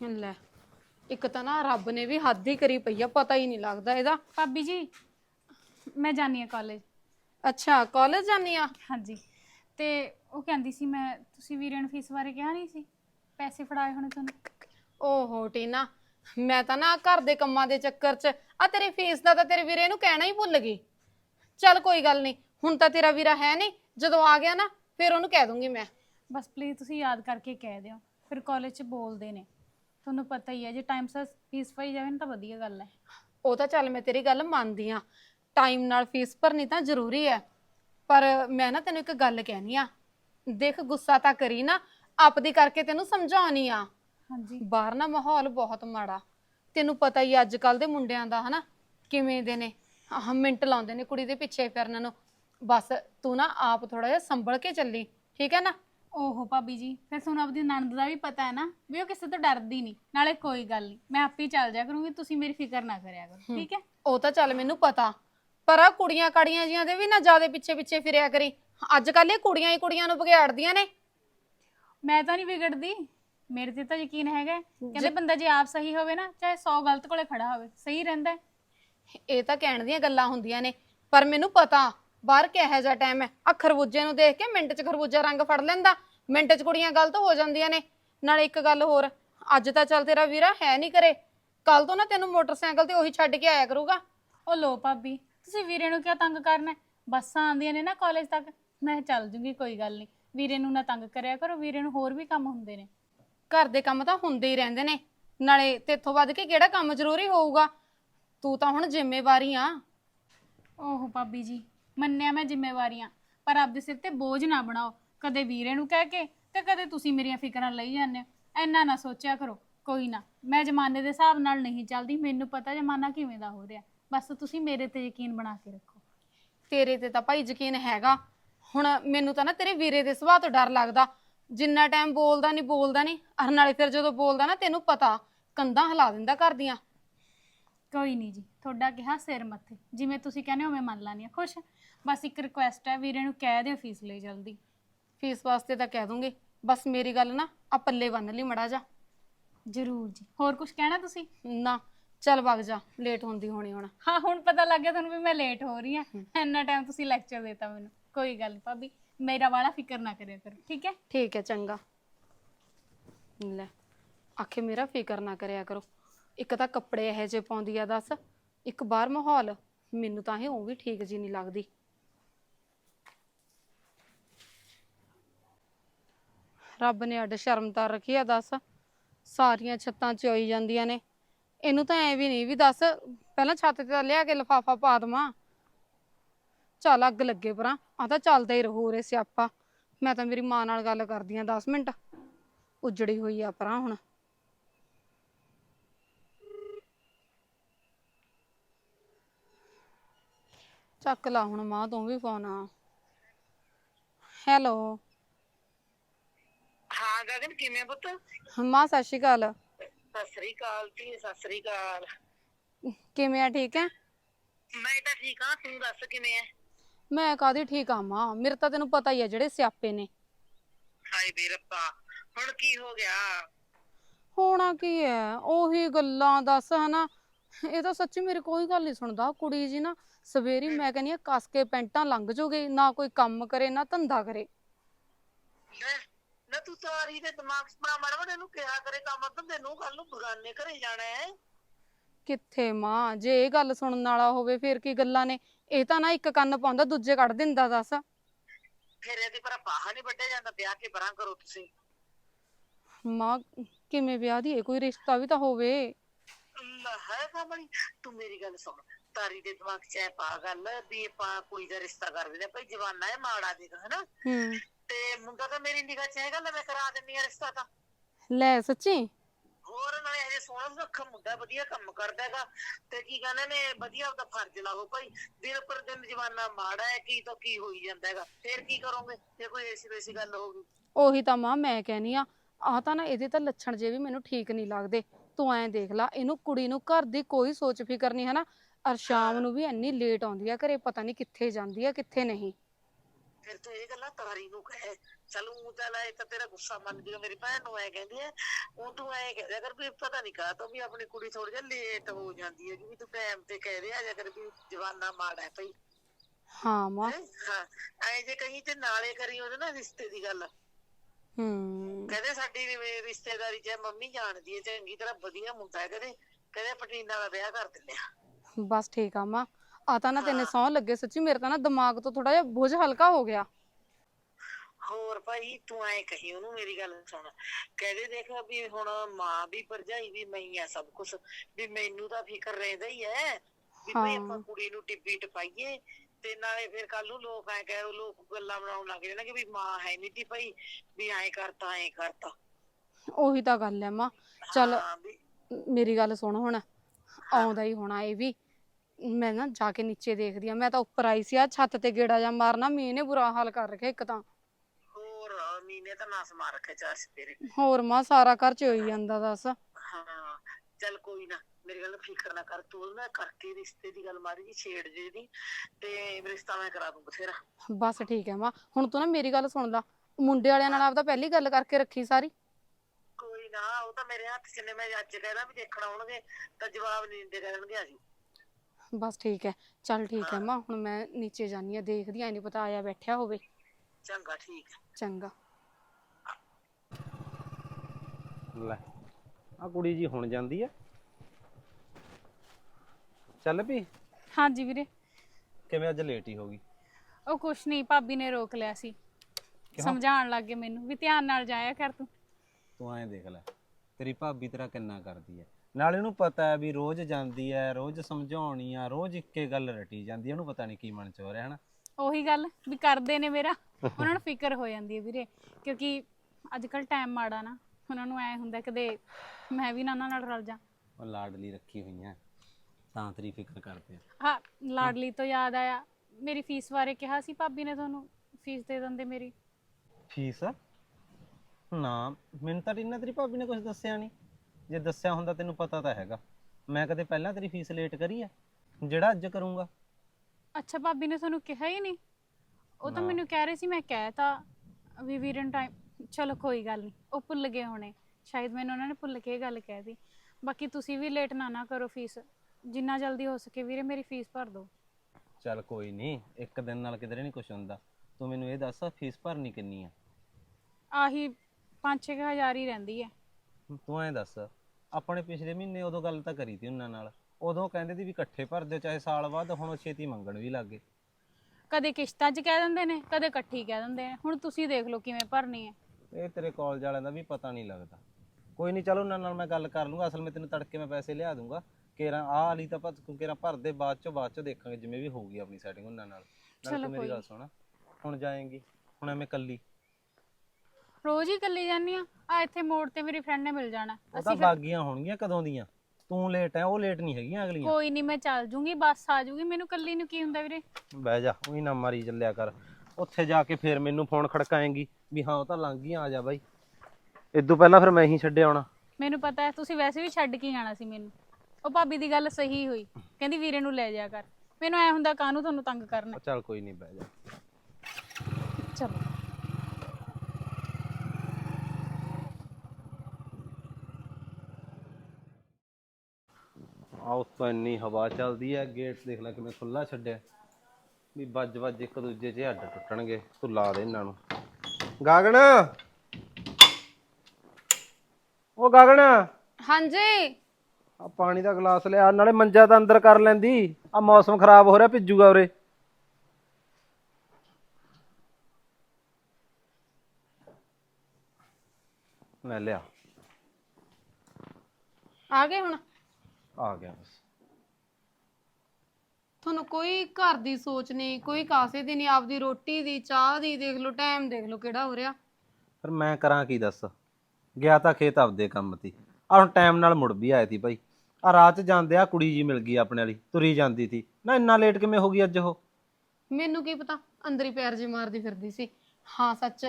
ਲੈ। ਇੱਕ ਤਾਂ ਨਾ ਰੱਬ ਨੇ ਵੀ ਹੱਦ ਹੀ ਕਰੀ ਪਈ ਆ ਪਤਾ ਹੀ ਨਹੀਂ ਲੱਗਦਾ ਇਹਦਾ। ਭਾਬੀ ਜੀ ਮੈਂ ਜਾਣੀ ਆ ਕਾਲਜ ਅੱਛਾ ਕਾਲਜ ਜਾਨੀ ਆ? ਹਾਂਜੀ। ਤੇ ਉਹ ਕਹਿੰਦੀ ਸੀ ਮੈਂ ਤੁਸੀਂ ਵੀਰੇ ਨੂੰ ਫੀਸ ਬਾਰੇ ਕਿਹਾ ਨਹੀਂ ਸੀ? ਪੈਸੇ ਫੜਾਏ ਹੋਣੇ ਤੁਹਾਨੂੰ? ਓਹੋ ਟੀਨਾ ਮੈਂ ਤਾਂ ਨਾ ਘਰ ਦੇ ਕੰਮਾਂ ਦੇ ਚੱਕਰ 'ਚ ਆ ਤੇਰੀ ਫੀਸ ਦਾ ਤਾਂ ਤੇਰੇ ਵੀਰੇ ਨੂੰ ਕਹਿਣਾ ਹੀ ਭੁੱਲ ਗਈ। ਚੱਲ ਕੋਈ ਗੱਲ ਨਹੀਂ ਹੁਣ ਤਾਂ ਤੇਰਾ ਵੀਰਾ ਹੈ ਨਹੀਂ ਜਦੋਂ ਆ ਗਿਆ ਨਾ ਫਿਰ ਉਹਨੂੰ ਕਹਿ ਦੂੰਗੀ ਮੈਂ। ਬਸ ਪਲੀਜ਼ ਤੁਸੀਂ ਯਾਦ ਕਰਕੇ ਕਹਿ ਦਿਓ ਫਿਰ ਕਾਲਜ 'ਚ ਬੋਲਦੇ ਨੇ। ਤੁਹਾਨੂੰ ਪਤਾ ਹੀ ਹੈ ਜੇ ਟਾਈਮ ਸਿਰ ਫੀਸ ਭਰੀ ਜਾਵੇ ਨਾ ਤਾਂ ਵਧੀਆ ਗੱਲ ਹੈ। ਉਹ ਤਾਂ ਚੱਲ ਮੈਂ ਤੇਰੀ ਗੱਲ ਮੰਨਦੀ ਆ ਟਾਈਮ ਨਾਲ ਫੀਸ ਭਰਨੀ ਤਾਂ ਜ਼ਰੂਰੀ ਹੈ। ਪਰ ਮੈਂ ਨਾ ਤੈਨੂੰ ਇੱਕ ਗੱਲ ਕਹਿਣੀ ਆ। ਦੇਖ ਗੁੱਸਾ ਤਾਂ ਕਰੀ ਨਾ। ਆਪਦੀ ਕਰਕੇ ਤੈਨੂੰ ਸਮਝਾਉਣੀ ਆ। ਹਾਂਜੀ। ਬਾਹਰ ਨਾ ਮਾਹੌਲ ਬਹੁਤ ਮਾੜਾ। ਤੈਨੂੰ ਪਤਾ ਹੀ ਅੱਜ ਕੱਲ ਦੇ ਮੁੰਡਿਆਂ ਦਾ ਹਨਾ? ਕਿਵੇਂ ਦੇ ਨੇ? ਆਹ ਮਿੰਟ ਲਾਉਂਦੇ ਨੇ ਕੁੜੀ ਦੇ ਪਿੱਛੇ ਫਿਰਨ ਨੂੰ। ਬਸ ਤੂੰ ਨਾ ਆਪ ਥੋੜਾ ਜਿਹਾ ਸੰਭਲ ਕੇ ਚੱਲੀ। ਠੀਕ ਹੈ ਨਾ? ਓਹੋ ਭਾਬੀ ਜੀ ਫਿਰ ਤੁਹਾਨੂੰ ਆਪਦੀ ਨਣਦ ਦਾ ਵੀ ਪਤਾ ਹੈ ਨਾ ਵੀ ਉਹ ਕਿਸੇ ਤੋਂ ਡਰਦੀ ਨਹੀਂ ਨਾਲੇ ਕੋਈ ਗੱਲ ਨਹੀਂ ਮੈਂ ਆਪੇ ਚੱਲ ਜਾ ਕਰੂੰਗੀ ਤੁਸੀਂ ਮੇਰੀ ਫਿਕਰ ਨਾ ਕਰਿਆ ਕਰੋ ਠੀਕ ਹੈ ਉਹ ਤਾਂ ਚੱਲ ਮੈਨੂੰ ਪਤਾ ਪਰ ਆ ਕੁੜੀਆਂ ਕਾੜੀਆਂ ਜੀਆਂ ਦੇ ਵੀ ਨਾ ਜਿਆਦੇ ਪਿੱਛੇ ਪਿੱਛੇ ਫਿਰਿਆ ਕਰੀ ਅੱਜ ਕੱਲ ਇਹ ਕੁੜੀਆਂ ਹੀ ਕੁੜੀਆਂ ਨੂੰ ਵਿਗਾੜਦੀਆਂ ਨੇ ਮੈਂ ਤਾਂ ਨਹੀਂ ਵਿਗੜਦੀ ਮੇਰੇ ਤੇ ਤਾਂ ਯਕੀਨ ਹੈਗਾ ਹੈ। ਕਹਿੰਦੇ ਬੰਦਾ ਜੇ ਆਪ ਸਹੀ ਹੋਵੇ ਨਾ ਚਾਹੇ 100 ਗਲਤ ਕੋਲੇ ਖੜਾ ਹੋਵੇ ਸਹੀ ਰਹਿੰਦਾ ਹੈ। ਇਹ ਤਾਂ ਕਹਿਣ ਦੀਆਂ ਗੱਲਾਂ ਹੁੰਦੀਆਂ ਨੇ ਪਰ ਮੈਨੂੰ ਪਤਾ ਬਾਹਰ ਕਿਹੋ ਜਿਹਾ ਟਾਈਮ ਹੈ? ਆ ਖਰਬੂਜੇ ਨੂੰ ਦੇਖ ਕੇ ਮਿੰਟ 'ਚ ਖਰਬੂਜਾ ਰੰਗ ਫੜ ਲੈਂਦਾ। ਮਿੰਟ 'ਚ ਕੁੜੀਆਂ ਗਲਤ ਹੋ ਜਾਂਦੀਆਂ ਨੇ। ਨਾਲੇ ਇੱਕ ਗੱਲ ਹੋਰ ਅੱਜ ਤਾਂ ਚੱਲ ਤੇਰਾ ਵੀਰਾ ਹੈ ਨਹੀਂ ਕਰੇ ਕੱਲ ਤੋਂ ਨਾ ਤੈਨੂੰ ਮੋਟਰਸਾਈਕਲ ਤੇ ਉਹੀ ਛੱਡ ਕੇ ਆਇਆ ਕਰੂਗਾ। ਉਹ ਲੋ ਭਾਬੀ ਤੁਸੀਂ ਵੀਰੇ ਨੂੰ ਕਿਉਂ ਤੰਗ ਕਰਨਾ ਹੈ? ਬੱਸਾਂ ਆਉਂਦੀਆਂ ਨੇ ਨਾ ਕਾਲਜ ਤੱਕ। ਮੈਂ ਚੱਲ ਜੂੰਗੀ ਕੋਈ ਗੱਲ ਨਹੀਂ ਵੀਰੇ ਨੂੰ ਨਾ ਤੰਗ ਕਰਿਆ ਕਰੋ ਵੀਰੇ ਨੂੰ ਹੋਰ ਵੀ ਕੰਮ ਹੁੰਦੇ ਨੇ। ਘਰ ਦੇ ਕੰਮ ਤਾਂ ਹੁੰਦੇ ਹੀ ਰਹਿੰਦੇ ਨੇ। ਨਾਲੇ ਤੇਥੋਂ ਵੱਧ ਕੇ ਕਿਹੜਾ ਕੰਮ ਜ਼ਰੂਰੀ ਹੋਊਗਾ? ਤੂੰ ਤਾਂ ਹੁਣ ਜ਼ਿੰਮੇਵਾਰੀ ਆ। ਓਹੋ ਭਾਬੀ ਜੀ ਮੰਨਿਆ ਮੈਂ ਜ਼ਿੰਮੇਵਾਰੀਆਂ ਪਰ ਆਪਦੇ ਸਿਰ ਤੇ ਬੋਝ ਨਾ ਬਣਾਓ। ਕਦੇ ਵੀਰੇ ਨੂੰ ਕਹਿ ਕੇ ਤੇ ਕਦੇ ਤੁਸੀਂ ਮੇਰੀਆਂ ਫਿਕਰਾਂ ਲਈ ਜਾਂਦੇ ਹੋ। ਐਨਾ ਨਾ ਸੋਚਿਆ ਕਰੋ। ਕੋਈ ਨਾ ਮੈਂ ਜ਼ਮਾਨੇ ਦੇ ਹਿਸਾਬ ਨਾਲ ਨਹੀਂ ਚੱਲਦੀ। ਮੈਨੂੰ ਪਤਾ ਜ਼ਮਾਨਾ ਕਿਵੇਂ ਦਾ ਹੋ ਰਿਹਾ। ਬਸ ਤੁਸੀਂ ਮੇਰੇ ਤੇ ਯਕੀਨ ਬਣਾ ਕੇ ਰੱਖੋ। ਤੇਰੇ ਤੇ ਤਾਂ ਭਾਈ ਯਕੀਨ ਹੈਗਾ। ਹੁਣ ਮੈਨੂੰ ਤਾਂ ਨਾ ਤੇਰੇ ਵੀਰੇ ਦੇ ਸੁਭਾਅ ਤੋਂ ਡਰ ਲੱਗਦਾ। ਜਿੰਨਾ ਟਾਈਮ ਬੋਲਦਾ ਨਹੀਂ ਬੋਲਦਾ ਨਹੀਂ ਅਰ ਨਾਲੇ ਫਿਰ ਜਦੋਂ ਬੋਲਦਾ ਨਾ ਤੈਨੂੰ ਪਤਾ ਕੰਧਾਂ ਹਿਲਾ ਦਿੰਦਾ ਘਰ ਦੀਆਂ। ਕੋਈ ਨਹੀਂ ਜੀ। ਤੁਹਾਡਾ ਕਿਹਾ ਸਿਰ ਮੱਥੇ। ਜਿਵੇਂ ਤੁਸੀਂ ਕਹਿੰਦੇ ਹੋ ਮੈਂ ਮੰਨ ਲਾਨੀ ਆ ਖੁਸ਼ ਬਸ ਇੱਕ ਰਿਕੁਐਸਟ ਹੈ ਵੀਰੇ ਨੂੰ ਕਹਿ ਦਿਓ ਫੀਸ ਲਈ ਜਲਦੀ। ਫੀਸ ਵਾਸਤੇ ਤਾਂ ਕਹਿ ਦੂੰਗੀ। ਬਸ ਮੇਰੀ ਗੱਲ ਨਾ ਆ ਪੱਲੇ ਬੰਨ ਲਈ ਮੜਾ ਜਾ। ਜ਼ਰੂਰ ਜੀ। ਹੋਰ ਕੁਝ ਕਹਿਣਾ ਤੁਸੀਂ? ਨਾ ਚੱਲ ਵਗ ਜਾ। ਲੇਟ ਹੁੰਦੀ ਹੋਣੀ ਹੁਣ। ਹਾਂ ਹੁਣ ਪਤਾ ਲੱਗ ਗਿਆ ਤੁਹਾਨੂੰ ਵੀ ਮੈਂ ਲੇਟ ਹੋ ਰਹੀ ਹਾਂ। ਇੰਨਾ ਟਾਈਮ ਤੁਸੀਂ ਲੈਕਚਰ ਦੇਤਾ ਮੈਨੂੰ। ਕੋਈ ਗੱਲ ਭਾਬੀ ਮੇਰਾ ਵਾਲਾ ਫਿਕਰ ਨਾ ਕਰਿਆ ਕਰੋ ਠੀਕ ਹੈ? ਠੀਕ ਹੈ ਚੰਗਾ। ਲੈ ਆਖੇ ਮੇਰਾ ਫਿਕਰ ਨਾ ਕਰਿਆ ਕਰੋ। ਇੱਕ ਤਾਂ ਕੱਪੜੇ ਇਹੋ ਜਿਹੇ ਪਾਉਂਦੀ ਆ ਦੱਸ। ਇੱਕ ਬਾਹਰ ਮਾਹੌਲ, ਮੈਨੂੰ ਤਾਂ ਇਹ ਉਹ ਵੀ ਠੀਕ ਜੀ ਨਹੀਂ ਲੱਗਦੀ। ਰੱਬ ਨੇ ਅੱਡ ਸ਼ਰਮਤਾਰ ਰੱਖੀ ਆ, ਦੱਸ। ਸਾਰੀਆਂ ਛੱਤਾਂ ਚੋਈ ਜਾਂਦੀਆਂ ਨੇ। ਇਹਨੂੰ ਤਾਂ ਐ ਵੀ ਨਹੀਂ ਵੀ ਦੱਸ, ਪਹਿਲਾਂ ਛੱਤ ਤੇ ਲਿਆ ਕੇ ਲਫਾਫਾ ਪਾ ਦਵਾਂ। ਚੱਲ ਅੱਗ ਲੱਗੇ ਪਰਾਂ ਆ ਤਾਂ ਚੱਲਦਾ ਹੀ ਰਹੂ ਰੇ ਸਿਆਪਾ। ਮੈਂ ਤਾਂ ਮੇਰੀ ਮਾਂ ਨਾਲ ਗੱਲ ਕਰਦੀ ਆ 10 ਮਿੰਟ। ਉਜੜੀ ਹੋਈ ਆ ਪਰਾਂ ਹੁਣ। ਚੱਕ ਲਾ ਹੁਣ ਮਾਂ ਤੂੰ ਵੀ ਫੋਨ ਆ। ਹੈਲੋ। ਹਾਂ ਗਗਨ ਕਿਵੇਂ ਪੁੱਤ? ਮਾਂ ਸਤਿ ਸ਼੍ਰੀ ਅਕਾਲ। ਸਤਿ ਸ੍ਰੀ ਅਕਾਲ ਜੀ ਸਤਿ ਸ੍ਰੀ ਅਕਾਲ। ਕਿਵੇਂ ਆ ਠੀਕ ਹੈ ਮੈਂ ਤਾਂ ਠੀਕ ਹਾਂ ਤੂੰ ਦੱਸ ਕਿਵੇਂ ਐ? ਮੈਂ ਕਾਦੀ ਠੀਕ ਆ ਮਾਂ? ਮੇਰੇ ਤਾਂ ਤੈਨੂੰ ਪਤਾ ਹੀ ਆ ਜਿਹੜੇ ਸਿਆਪੇ ਨੇ। ਹਾਏ ਬੇ ਰੱਬਾ ਹੁਣ ਕੀ ਹੋ ਗਿਆ? ਹੋਣਾ ਕੀ ਹੈ ਉਹੀ ਗੱਲਾਂ ਦੱਸ ਹਨਾ? ਇਹ ਤਾਂ ਸੱਚੀ ਮੇਰੀ ਕੋਈ ਗੱਲ ਨਹੀਂ ਸੁਣਦਾ। ਕੁੜੀ ਜੀ ਨਾ ਸਵੇਰੀ ਮੈਂ ਕਹਿੰਦੀ ਆ ਕੱਸ ਕੇ ਪੈਂਟਾਂ ਲੰਘ ਜੋਗੇ ਨਾ ਕੋਈ ਕੰਮ ਕਰੇ ਨਾ ਧੰਦਾ ਕਰੇ। ਲੈ ਨਾ ਤੂੰ ਤਾਰੀ ਦੇ ਦਿਮਾਗ ਮਾੜਾ ਮਾੜਾ ਇਹਨੂੰ ਕਿਹਾ ਕਰੇ ਕੰਮ ਧੰਦੇ ਨੂੰ ਕੱਲ ਨੂੰ ਬਗਾਨੇ ਘਰੇ ਜਾਣਾ ਹੈ। ਕਿੱਥੇ ਮਾਂ? ਜੇ ਇਹ ਗੱਲ ਸੁਣਨ ਵਾਲਾ ਹੋਵੇ ਫਿਰ ਕੀ ਗੱਲਾਂ ਨੇ? ਇਹ ਤਾਂ ਨਾ ਇੱਕ ਕੰਨ ਪਾਉਂਦਾ ਦੂਜੇ ਕੱਢ ਦਿੰਦਾ ਦੱਸ। ਫਿਰ ਇਹਦੀ ਪਰ ਬਾਹਰ ਨਹੀਂ ਵੱਢਿਆ ਜਾਂਦਾ ਵਿਆਹ ਕੇ ਪਰਾਂ ਕਰੋ ਤੁਸੀਂ। ਮਾਂ ਕਿਵੇਂ ਵਿਆਹ ਦੀ? ਇਹ ਕੋਈ ਰਿਸ਼ਤਾ ਵੀ ਤਾਂ ਹੋਵੇ। ਲੈ ਹੈ ਕਮਲੀ ਤੂੰ ਮੇਰੀ ਗੱਲ ਸੁਣ। ਤਾਰੀ ਦੇ ਦਿਮਾਗ 'ਚ ਐ ਪਾ ਗੱਲ ਵੀ ਆਪਾਂ ਕੁੜੀ ਦਾ ਰਿਸ਼ਤਾ ਕਰ ਦਿੰਦੇ। ਭਾਈ ਜਵਾਨਾ ਹੈ ਮਾੜਾ ਦੇਖ ਹਨਾ? ਹੂੰ। ਤੇ ਮੁੰਡਾ ਤਾਂ ਮੇਰੀ ਨਿਗਾਹ 'ਚ ਹੈਗਾ ਲੈ ਮੈਂ ਕਰਾ ਦਿੰਨੀ ਆ ਰਿਸ਼ਤਾ ਤਾਂ। ਲੈ ਸੱਚੀ? ਹੋਰ ਨਾਲੇ ਹਜੇ ਸੋਹਣਾ ਸੁੱਖਾ ਮੁੰਡਾ ਵਧੀਆ ਕੰਮ ਕਰਦਾ ਹੈਗਾ ਤੇ ਕੀ ਕਹਿੰਦੇ ਨੇ ਵਧੀਆ ਉਹਦਾ ਫਰਜ਼ ਲਾਓ ਭਾਈ। ਦਿਨ ਪਰ ਦਿਨ ਜਵਾਨਾ ਮਾੜਾ ਹੈ ਕੀ ਤੋਂ ਕੀ ਹੋਈ ਜਾਂਦਾ ਹੈਗਾ। ਫੇਰ ਕੀ ਕਰੋਗੇ? ਜੇ ਕੋਈ ਐਸੀ ਵੈਸੀ ਗੱਲ ਹੋਊਗੀ ਉਹੀ ਤਾਂ ਮਾਂ ਮੈਂ ਕਹਿਨੀ ਆ ਆਹ ਤਾਂ ਨਾ ਇਹਦੇ ਤਾਂ ਲੱਛਣ ਜੇ ਵੀ ਮੈਨੂੰ ਠੀਕ ਨਹੀਂ ਲੱਗਦੇ। ਤੂੰ ਐਂ ਦੇਖ ਲਾ ਇਹਨੂੰ ਕੁੜੀ ਨੂੰ ਘਰ ਦੀ ਕੋਈ ਸੋਚ ਫਿਕਰ ਨਹੀਂ ਹਨਾ? ਔਰ ਸ਼ਾਮ ਨੂੰ ਵੀ ਇੰਨੀ ਲੇਟ ਆਉਂਦੀ ਆ ਘਰੇ ਪਤਾ ਨਹੀਂ ਕਿੱਥੇ ਜਾਂਦੀ ਆ ਕਿੱਥੇ ਨਹੀਂ। ਫਿਰ ਤੂੰ ਇਹ ਗੱਲਾਂ ਤਾਰੀ ਨੂੰ ਕਹੇ। ਚਲ ਉਹ ਤਾਂ ਲੈ ਤਾਂ ਤੇਰਾ ਗੁੱਸਾ ਮੰਨ ਜਿਓ ਮੇਰੀ ਭੈਣ ਨੂੰ ਐ ਕਹਿੰਦੀ ਐ ਉਹ ਤੂੰ ਐ ਕਹਿ ਕਰ ਵੀ ਪਤਾ ਨਹੀਂ ਕਾ ਤੋਂ ਵੀ ਆਪਣੀ ਕੁੜੀ ਥੋੜੀ ਜਿਹਾ ਲੇਟ ਹੋ ਜਾਂਦੀ ਹੈ ਵੀ ਤੂੰ ਟਾਈਮ ਤੇ ਕਹਿ ਰਿਹਾ ਜਾ ਕਰ ਵੀ ਜਵਾਨਾ ਮਾੜਾ ਹੈ ਭਈ। ਹਾਂ ਮਾਂ? ਹਾਂ ਐ ਜੇ ਕਹੀਂ ਤੇ ਨਾਲੇ ਕਰੀ ਉਹਦੇ ਨਾਲ ਰਿਸ਼ਤੇ ਦੀ ਗੱਲ। ਹੂੰ। ਕਹਿੰਦੇ ਸਾਡੀ ਵੀ ਰਿਸ਼ਤੇਦਾਰੀ ਚ ਮੰਮੀ ਜਾਣਦੀ ਹੈ ਚੰਗੀ ਤਰ੍ਹਾਂ ਵਧੀਆ ਮੁੰਡਾ ਹੈ ਕਹਿੰਦੇ ਕਹਿੰਦੇ ਪਟੀਨਾ ਦਾ ਵਿਆਹ ਕਰ ਦਿੰਦੇ ਆ ਬਸ ਠੀਕ ਆ ਮਾਂ ਆ ਤਾਂ ਨਾ ਤੈਨੇ ਸੌਂ ਲੱਗੇ ਸੱਚੀ ਮੇਰੇ ਤਾਂ ਨਾ ਦਿਮਾਗ ਤੋਂ ਥੋੜਾ ਜਿਹਾ ਬੋਝ ਹਲਕਾ ਹੋ ਗਿਆ। ਹੋਰ ਭਾਈ ਤੂੰ ਐ ਕਹੀ ਉਹਨੂੰ ਮੇਰੀ ਗੱਲ ਸੁਣ। ਕਹਦੇ ਦੇਖ ਵੀ ਹੁਣ ਮਾਂ ਵੀ ਭਰਜਾਈ ਵੀ ਮੈਂ ਹੀ ਆ ਸਭ ਕੁਝ ਵੀ ਮੈਨੂੰ ਤਾਂ ਫਿਕਰ ਰਹਿੰਦਾ ਹੀ ਐ ਵੀ ਭਾਈ ਹਾਂ। ਆਪਾਂ ਕੁੜੀ ਨੂੰ ਟਿੱਬੀ ਟਪਾਈਏ ਤੇ ਨਾਲੇ ਫਿਰ ਕੱਲ ਨੂੰ ਲੋਕ ਐ ਕਹੇ ਲੋਕ ਗੱਲਾਂ ਬਣਾਉਣ ਲੱਗ ਜਾਣਗੇ ਵੀ ਮਾਂ ਹੈ ਨਹੀਂ ਤੀ ਭਾਈ ਵੀ ਐ ਕਰਤਾ ਐ ਕਰਤਾ। ਉਹੀ ਤਾਂ ਗੱਲ ਹੈ ਮਾਂ। ਚੱਲ ਹਾਂ, ਵੀ ਮੇਰੀ ਗੱਲ ਸੁਣ ਹੁਣ ਆਉਂਦਾ ਹੀ ਹੋਣਾ ਇਹ ਵੀ। ਮੈਂ ਨਾ ਜਾ ਕੇ ਨੀਚੇ ਦੇਖਦੀ ਆ ਮੈਂ ਤਾਂ ਉੱਪਰ ਆਈ ਸੀ ਆ ਛੱਤ ਤੇ ਗੇੜਾ ਜਾਂ ਮਾਰਨਾ ਮੀਂਹ ਨੇ ਬੁਰਾ ਹਾਲ ਕਰ ਰੱਖਿਆ ਇੱਕ ਤਾਂ। ਹੋਰ ਮੀਨੇ ਤਾਂ ਨਾਸ ਮਾਰ ਰੱਖਿਆ ਚਾਸ ਤੇਰੇ ਹੋਰ ਮਾਂ ਸਾਰਾ ਘਰ ਚ ਹੋਈ ਜਾਂਦਾ ਦੱਸ। ਹਾਂ ਚੱਲ ਕੋਈ ਨਾ। ਮੇਰੀ ਗੱਲ ਫਿਕਰ ਨਾ ਕਰ ਤੂੰ ਨਾ ਕਰਕੇ ਰਿਸ਼ਤੇ ਦੀ ਗੱਲ ਮਾਰੀ ਜੀ ਛੇੜ ਜੇ ਦੀ ਤੇ ਰਿਸ਼ਤਾ ਮੈਂ ਕਰਾ ਦੂੰ ਬਥੇਰਾ ਬਸ ਠੀਕ ਹੈ ਮਾਂ ਹੁਣ ਤੂੰ ਨਾ ਮੇਰੀ ਗੱਲ ਸੁਣ ਲਾ ਮੁੰਡੇ ਵਾਲਿਆਂ ਨਾਲ ਆਪਦਾ ਪਹਿਲੀ ਗੱਲ ਕਰਕੇ ਰੱਖੀ ਸਾਰੀ। ਕੋਈ ਨਾ ਉਹ ਤਾਂ ਮੇਰੇ ਹੱਥ 'ਚ ਨੇ ਮੈਂ ਅੱਜ ਕਹਿਦਾ ਵੀ ਦੇਖਣ ਆਉਣਗੇ ਤਾਂ ਜਵਾਬ ਨਹੀਂ ਦਿੰਦੇ ਕਰਨਗੇ ਅਸੀਂ ਬਸ ਠੀਕ ਹੈ ਚੱਲ ਠੀਕ ਹੈ ਮਾਂ ਹੁਣ ਮੈਂ ਨੀਚੇ ਜਾਨੀ ਆ ਦੇਖਦੀ ਆ ਨਹੀਂ ਪਤਾ ਆਇਆ ਬੈਠਿਆ ਹੋਵੇ। ਚੰਗਾ ਠੀਕ ਹੈ। ਚੰਗਾ। ਲੈ ਆ ਕੁੜੀ ਜੀ ਹੁਣ ਜਾਂਦੀ ਐ ਚੱਲ ਵੀ? ਹਾਂਜੀ ਵੀਰੇ। ਕਿਵੇਂ ਅੱਜ ਲੇਟ ਹੀ ਹੋ ਗਈ? ਉਹ ਕੁਛ ਨਹੀਂ ਭਾਬੀ ਨੇ ਰੋਕ ਲਿਆ ਸੀ। ਸਮਝਾਉਣ ਲੱਗ ਗਏ ਮੈਨੂੰ ਵੀ ਧਿਆਨ ਨਾਲ ਜਾਇਆ ਕਰ ਤੂੰ। ਤੂੰ ਐਂ ਦੇਖ ਲੈ ਤੇਰੀ ਭਾਬੀ ਤੇਰਾ ਕਿੰਨਾ ਕਰਦੀ ਐ। ਨਾਲੇ ਉਹਨੂੰ ਪਤਾ ਹੈ ਵੀ ਰੋਜ਼ ਜਾਂਦੀ ਐ ਰੋਜ਼ ਸਮਝਾਉਣੀ ਆ ਰੋਜ਼ ਇੱਕੇ ਗੱਲ ਰਟੀ ਜਾਂਦੀ ਐ ਉਹਨੂੰ ਪਤਾ ਨਹੀਂ ਕੀ ਮਨ ਚ ਹੋ ਰਿਹਾ ਹਨਾ? ਉਹੀ ਗੱਲ ਵੀ ਕਰਦੇ ਨੇ ਮੇਰਾ ਉਹਨਾਂ ਨੂੰ ਫਿਕਰ ਹੋ ਜਾਂਦੀ ਹੈ ਵੀਰੇ ਕਿਉਂਕਿ ਅੱਜ ਕੱਲ ਟਾਈਮ ਮਾੜਾ ਨਾ ਉਹਨਾਂ ਨੂੰ ਐ ਹੁੰਦਾ ਕਦੇ ਮੈਂ ਵੀ ਨਾ ਉਹਨਾਂ ਨਾਲ ਰਲ ਜਾ। ਉਹ ਲਾਡਲੀ ਰੱਖੀ ਹੋਈਆਂ। ਤਾਂ ਤੇਰੀ ਫਿਕਰ ਕਰਦੇ ਆ। ਹਾਂ ਲਾਡਲੀ ਤੋਂ ਯਾਦ ਆਇਆ। ਮੇਰੀ ਫੀਸ ਬਾਰੇ ਕਿਹਾ ਸੀ ਭਾਬੀ ਨੇ ਤੁਹਾਨੂੰ? ਫੀਸ ਦੇ ਦਿੰਦੇ ਮੇਰੀ। ਫੀਸ? ਨਾ ਮੈਨੂੰ ਤਾਂ ਟੀਨਾ ਤੇਰੀ ਭਾਬੀ ਨੇ ਕੁਝ ਦੱਸਿਆ ਨਹੀਂ ਜੇ ਦੱਸਿਆ ਹੁੰਦਾ ਤੈਨੂੰ ਪਤਾ ਤਾਂ ਹੈਗਾ। ਮੈਂ ਕਦੇ ਪਹਿਲਾਂ ਤੇਰੀ ਫੀਸ ਲੇਟ ਕਰੀ ਐ ਜਿਹੜਾ ਅੱਜ ਕਰੂੰਗਾ। ਅੱਛਾ ਭਾਬੀ ਨੇ ਤੁਹਾਨੂੰ ਕਿਹਾ ਹੀ ਨਹੀਂ ਉਹ ਤਾਂ ਨਾ। ਮੈਨੂੰ ਕਹਿ ਰਹੇ ਸੀ ਮੈਂ ਕਹਿ ਤਾਂ ਵੀ ਵੀਰਨ ਟਾਈਮ ਚਲੋ ਕੋਈ ਗੱਲ ਨਹੀਂ ਉਹ ਭੁੱਲ ਗਏ ਹੋਣੇ। ਸ਼ਾਇਦ ਮੈਨੂੰ ਉਹਨਾਂ ਨੇ ਭੁੱਲ ਕੇ ਇਹ ਗੱਲ ਕਹਿ ਦਿੱਤੀ ਬਾਕੀ ਤੁਸੀਂ ਵੀ ਲੇਟ ਨਾ ਨਾ ਕਰੋ ਫੀਸ। ਜਿੰਨਾ ਜਲਦੀ ਹੋ ਸਕੇ ਵੀਰੇ ਮੇਰੀ ਫੀਸ ਭਰ ਦਿਓ। ਚੱਲ ਕੋਈ ਨਹੀਂ ਇੱਕ ਦਿਨ ਨਾਲ ਕਿਧਰੇ ਨਹੀਂ ਕੁਝ ਹੁੰਦਾ। ਤੂੰ ਮੈਨੂੰ ਇਹ ਦੱਸ ਫੀਸ ਭਰਨੀ ਕਿੰਨੀ ਆ? ਆਹੀ 5-6 ਹਜ਼ਾਰ ਹੀ ਰਹਿੰਦੀ ਹੈ ਤੂੰ ਐਂ ਦੱਸ ਆਪਣੇ ਪਿਛਲੇ ਮਹੀਨੇ ਉਦੋਂ ਗੱਲ ਤਾਂ ਕਰੀ ਤੀ ਉਹਨਾਂ ਨਾਲ। ਉਦੋਂ ਕਹਿੰਦੇ ਸੀ ਵੀ ਇਕੱਠੇ ਭਰ ਦਿਓ ਚਾਹੇ ਸਾਲ ਬਾਅਦ ਹੁਣ ਉਹ ਛੇਤੀ ਮੰਗਣ ਵੀ ਲੱਗੇ ਕਦੇ ਕਿਸ਼ਤਾਂ 'ਚ ਕਹਿ ਦਿੰਦੇ ਨੇ ਕਦੇ ਇਕੱਠੀ ਕਹਿ ਦਿੰਦੇ ਨੇ। ਹੁਣ ਤੁਸੀਂ ਦੇਖ ਲਓ ਕਿਵੇਂ ਭਰਨੀ ਹੈ ਇਹ ਤੇਰੇ ਕਾਲਜ ਵਾਲਿਆਂ ਦਾ ਵੀ ਪਤਾ ਨਹੀਂ ਲੱਗਦਾ। ਕੋਈ ਨਹੀਂ ਚਲੋ ਉਹਨਾਂ ਨਾਲ ਮੈਂ ਗੱਲ ਕਰ ਲੂੰਗਾ। ਅਸਲ ਵਿੱਚ ਤੈਨੂੰ ਤੜਕੇ ਮੈਂ ਪੈਸੇ ਲਿਆ ਦੂੰਗਾ। ਕੇਰਾਂ ਆਹ ਵਾਲੀ ਤਾਂ ਭਰ ਕੇਰਾਂ ਭਰ ਦੇ ਬਾਅਦ ਚੋਂ ਬਾਅਦ ਚੋਂ ਦੇਖਾਂਗੇ ਜਿਵੇਂ ਵੀ ਹੋਊਗੀ ਆਪਣੀ ਸੈਟਿੰਗ ਉਹਨਾਂ ਨਾਲ। ਨਾਲ ਤੂੰ ਮੇਰੀ ਗੱਲ ਸੁਣ ਹੁਣ ਜਾਏਂਗੀ ਹੁਣ ਐਵੇਂ ਕੱਲੀ ਰੋਜ਼ ਹੀ ਇਕੱਲੀ ਜਾਂਦੀ ਆ? ਆ ਇੱਥੇ ਮੋੜ ਤੇ ਮੇਰੀ ਫਰੈਂਡ ਨੇ ਮਿਲ ਜਾਣਾ। ਅਸੀਂ ਫਿਰ ਬਾਗੀਆਂ ਹੋਣਗੀਆਂ ਕਦੋਂ ਦੀਆਂ? ਤੂੰ ਲੇਟ ਹੈ ਉਹ ਲੇਟ ਨਹੀਂ ਹੈਗੀਆਂ ਅਗਲੀਆਂ। ਕੋਈ ਨਹੀਂ ਮੈਂ ਚੱਲ ਜੂੰਗੀ ਬੱਸ ਆ ਜੂਗੀ। ਮੈਨੂੰ ਇਕੱਲੀ ਨੂੰ ਕੀ ਹੁੰਦਾ ਵੀਰੇ? ਬਹਿ ਜਾ ਉਹੀ ਨਾ ਮਾਰੀ ਚੱਲਿਆ ਕਰ। ਉੱਥੇ ਜਾ ਕੇ ਫੇਰ ਮੈਨੂੰ ਫੋਨ ਖੜਕਾਏਂਗੀ ਵੀ ਹਾਂ ਉਹ ਤਾਂ ਲੰਘ ਗਈ ਆ ਜਾ ਬਾਈ। ਇਦੋਂ ਪਹਿਲਾਂ ਫਿਰ ਮੈਂ ਹੀ ਛੱਡਿਆ ਆਉਣਾ। ਮੈਨੂੰ ਪਤਾ ਹੈ ਤੁਸੀਂ ਵੈਸੇ ਵੀ ਛੱਡ ਕੇ ਜਾਣਾ ਸੀ ਮੈਨੂੰ। ਉਹ ਭਾਬੀ ਦੀ ਗੱਲ ਸਹੀ ਹੋਈ। ਕਹਿੰਦੀ ਵੀਰੇ ਨੂੰ ਲੈ ਜਾ ਕਰ। ਮੈਨੂੰ ਐ ਹੁੰਦਾ ਕਾਹਨੂੰ ਤੁਹਾਨੂੰ ਤੰਗ ਕਰਨਾ? ਉਹ ਚੱਲ ਕੋਈ ਨਹੀਂ ਬਹਿ ਜਾ। ਚਲੋ। ਆ ਉੱਤੋਂ ਇੰਨੀ ਹਵਾ ਚੱਲਦੀ ਹੈ ਗੇਟ ਦੇਖ ਲੈ ਕਿਵੇਂ ਖੁੱਲਾ ਛੱਡਿਆ। ਵੀ ਵੱਜ ਵੱਜ ਇੱਕ ਦੂਜੇ 'ਚ ਹੱਡ ਟੁੱਟਣਗੇ ਤੂੰ ਲਾ ਦੇ ਇਹਨਾਂ ਨੂੰ। ਗਾਗਣ! ਉਹ ਗਾਗਣ! ਆ ਪਾਣੀ ਦਾ ਗਲਾਸ ਲਿਆ ਨਾਲੇ ਮੰਜਾ ਤਾਂ ਅੰਦਰ ਕਰ ਲੈਂਦੀ। ਆ ਮੌਸਮ ਖਰਾਬ ਹੋ ਰਿਹਾ ਭਿੱਜੂਗਾ ਉਰੇ। ਲੈ ਲਿਆ। ਆ ਗਏ ਹੁਣ? ਆ ਗਿਆ ਬਸ। ਤੁਹਾਨੂੰ ਕੋਈ ਘਰ ਦੀ ਸੋਚ ਨਹੀਂ ਕੋਈ ਕਾਸੇ ਦੀ ਨਹੀਂ ਆਪਦੀ ਰੋਟੀ ਦੀ ਚਾਹ ਦੀ ਦੇਖ ਲਓ ਟਾਈਮ ਦੇਖ ਲਓ ਕਿਹੜਾ ਹੋ ਰਿਹਾ। ਪਰ ਮੈਂ ਕਰਾਂ ਕੀ ਦੱਸ? ਗਿਆ ਤਾਂ ਖੇਤ ਆਪਦੇ ਕੰਮ ਤੇ। ਆ ਹੁਣ ਟਾਈਮ ਨਾਲ ਮੁੜ ਵੀ ਆਏ ਸੀ ਭਾਈ। ਆ ਰਾਤ ਜਾਂਦੇ ਆ ਕੁੜੀ ਜੀ ਮਿਲ ਗਈ ਆਪਣੇ ਵਾਲੀ ਤੁਰੀ ਜਾਂਦੀ ਸੀ। ਨਾ ਇੰਨਾ ਲੇਟ ਕਿਵੇਂ ਹੋ ਗਈ ਅੱਜ ਉਹ? ਮੈਨੂੰ ਕੀ ਪਤਾ ਅੰਦਰ ਹੀ ਪੈਰ ਜੇ ਮਾਰਦੀ ਫਿਰਦੀ ਸੀ। ਹਾਂ ਸੱਚ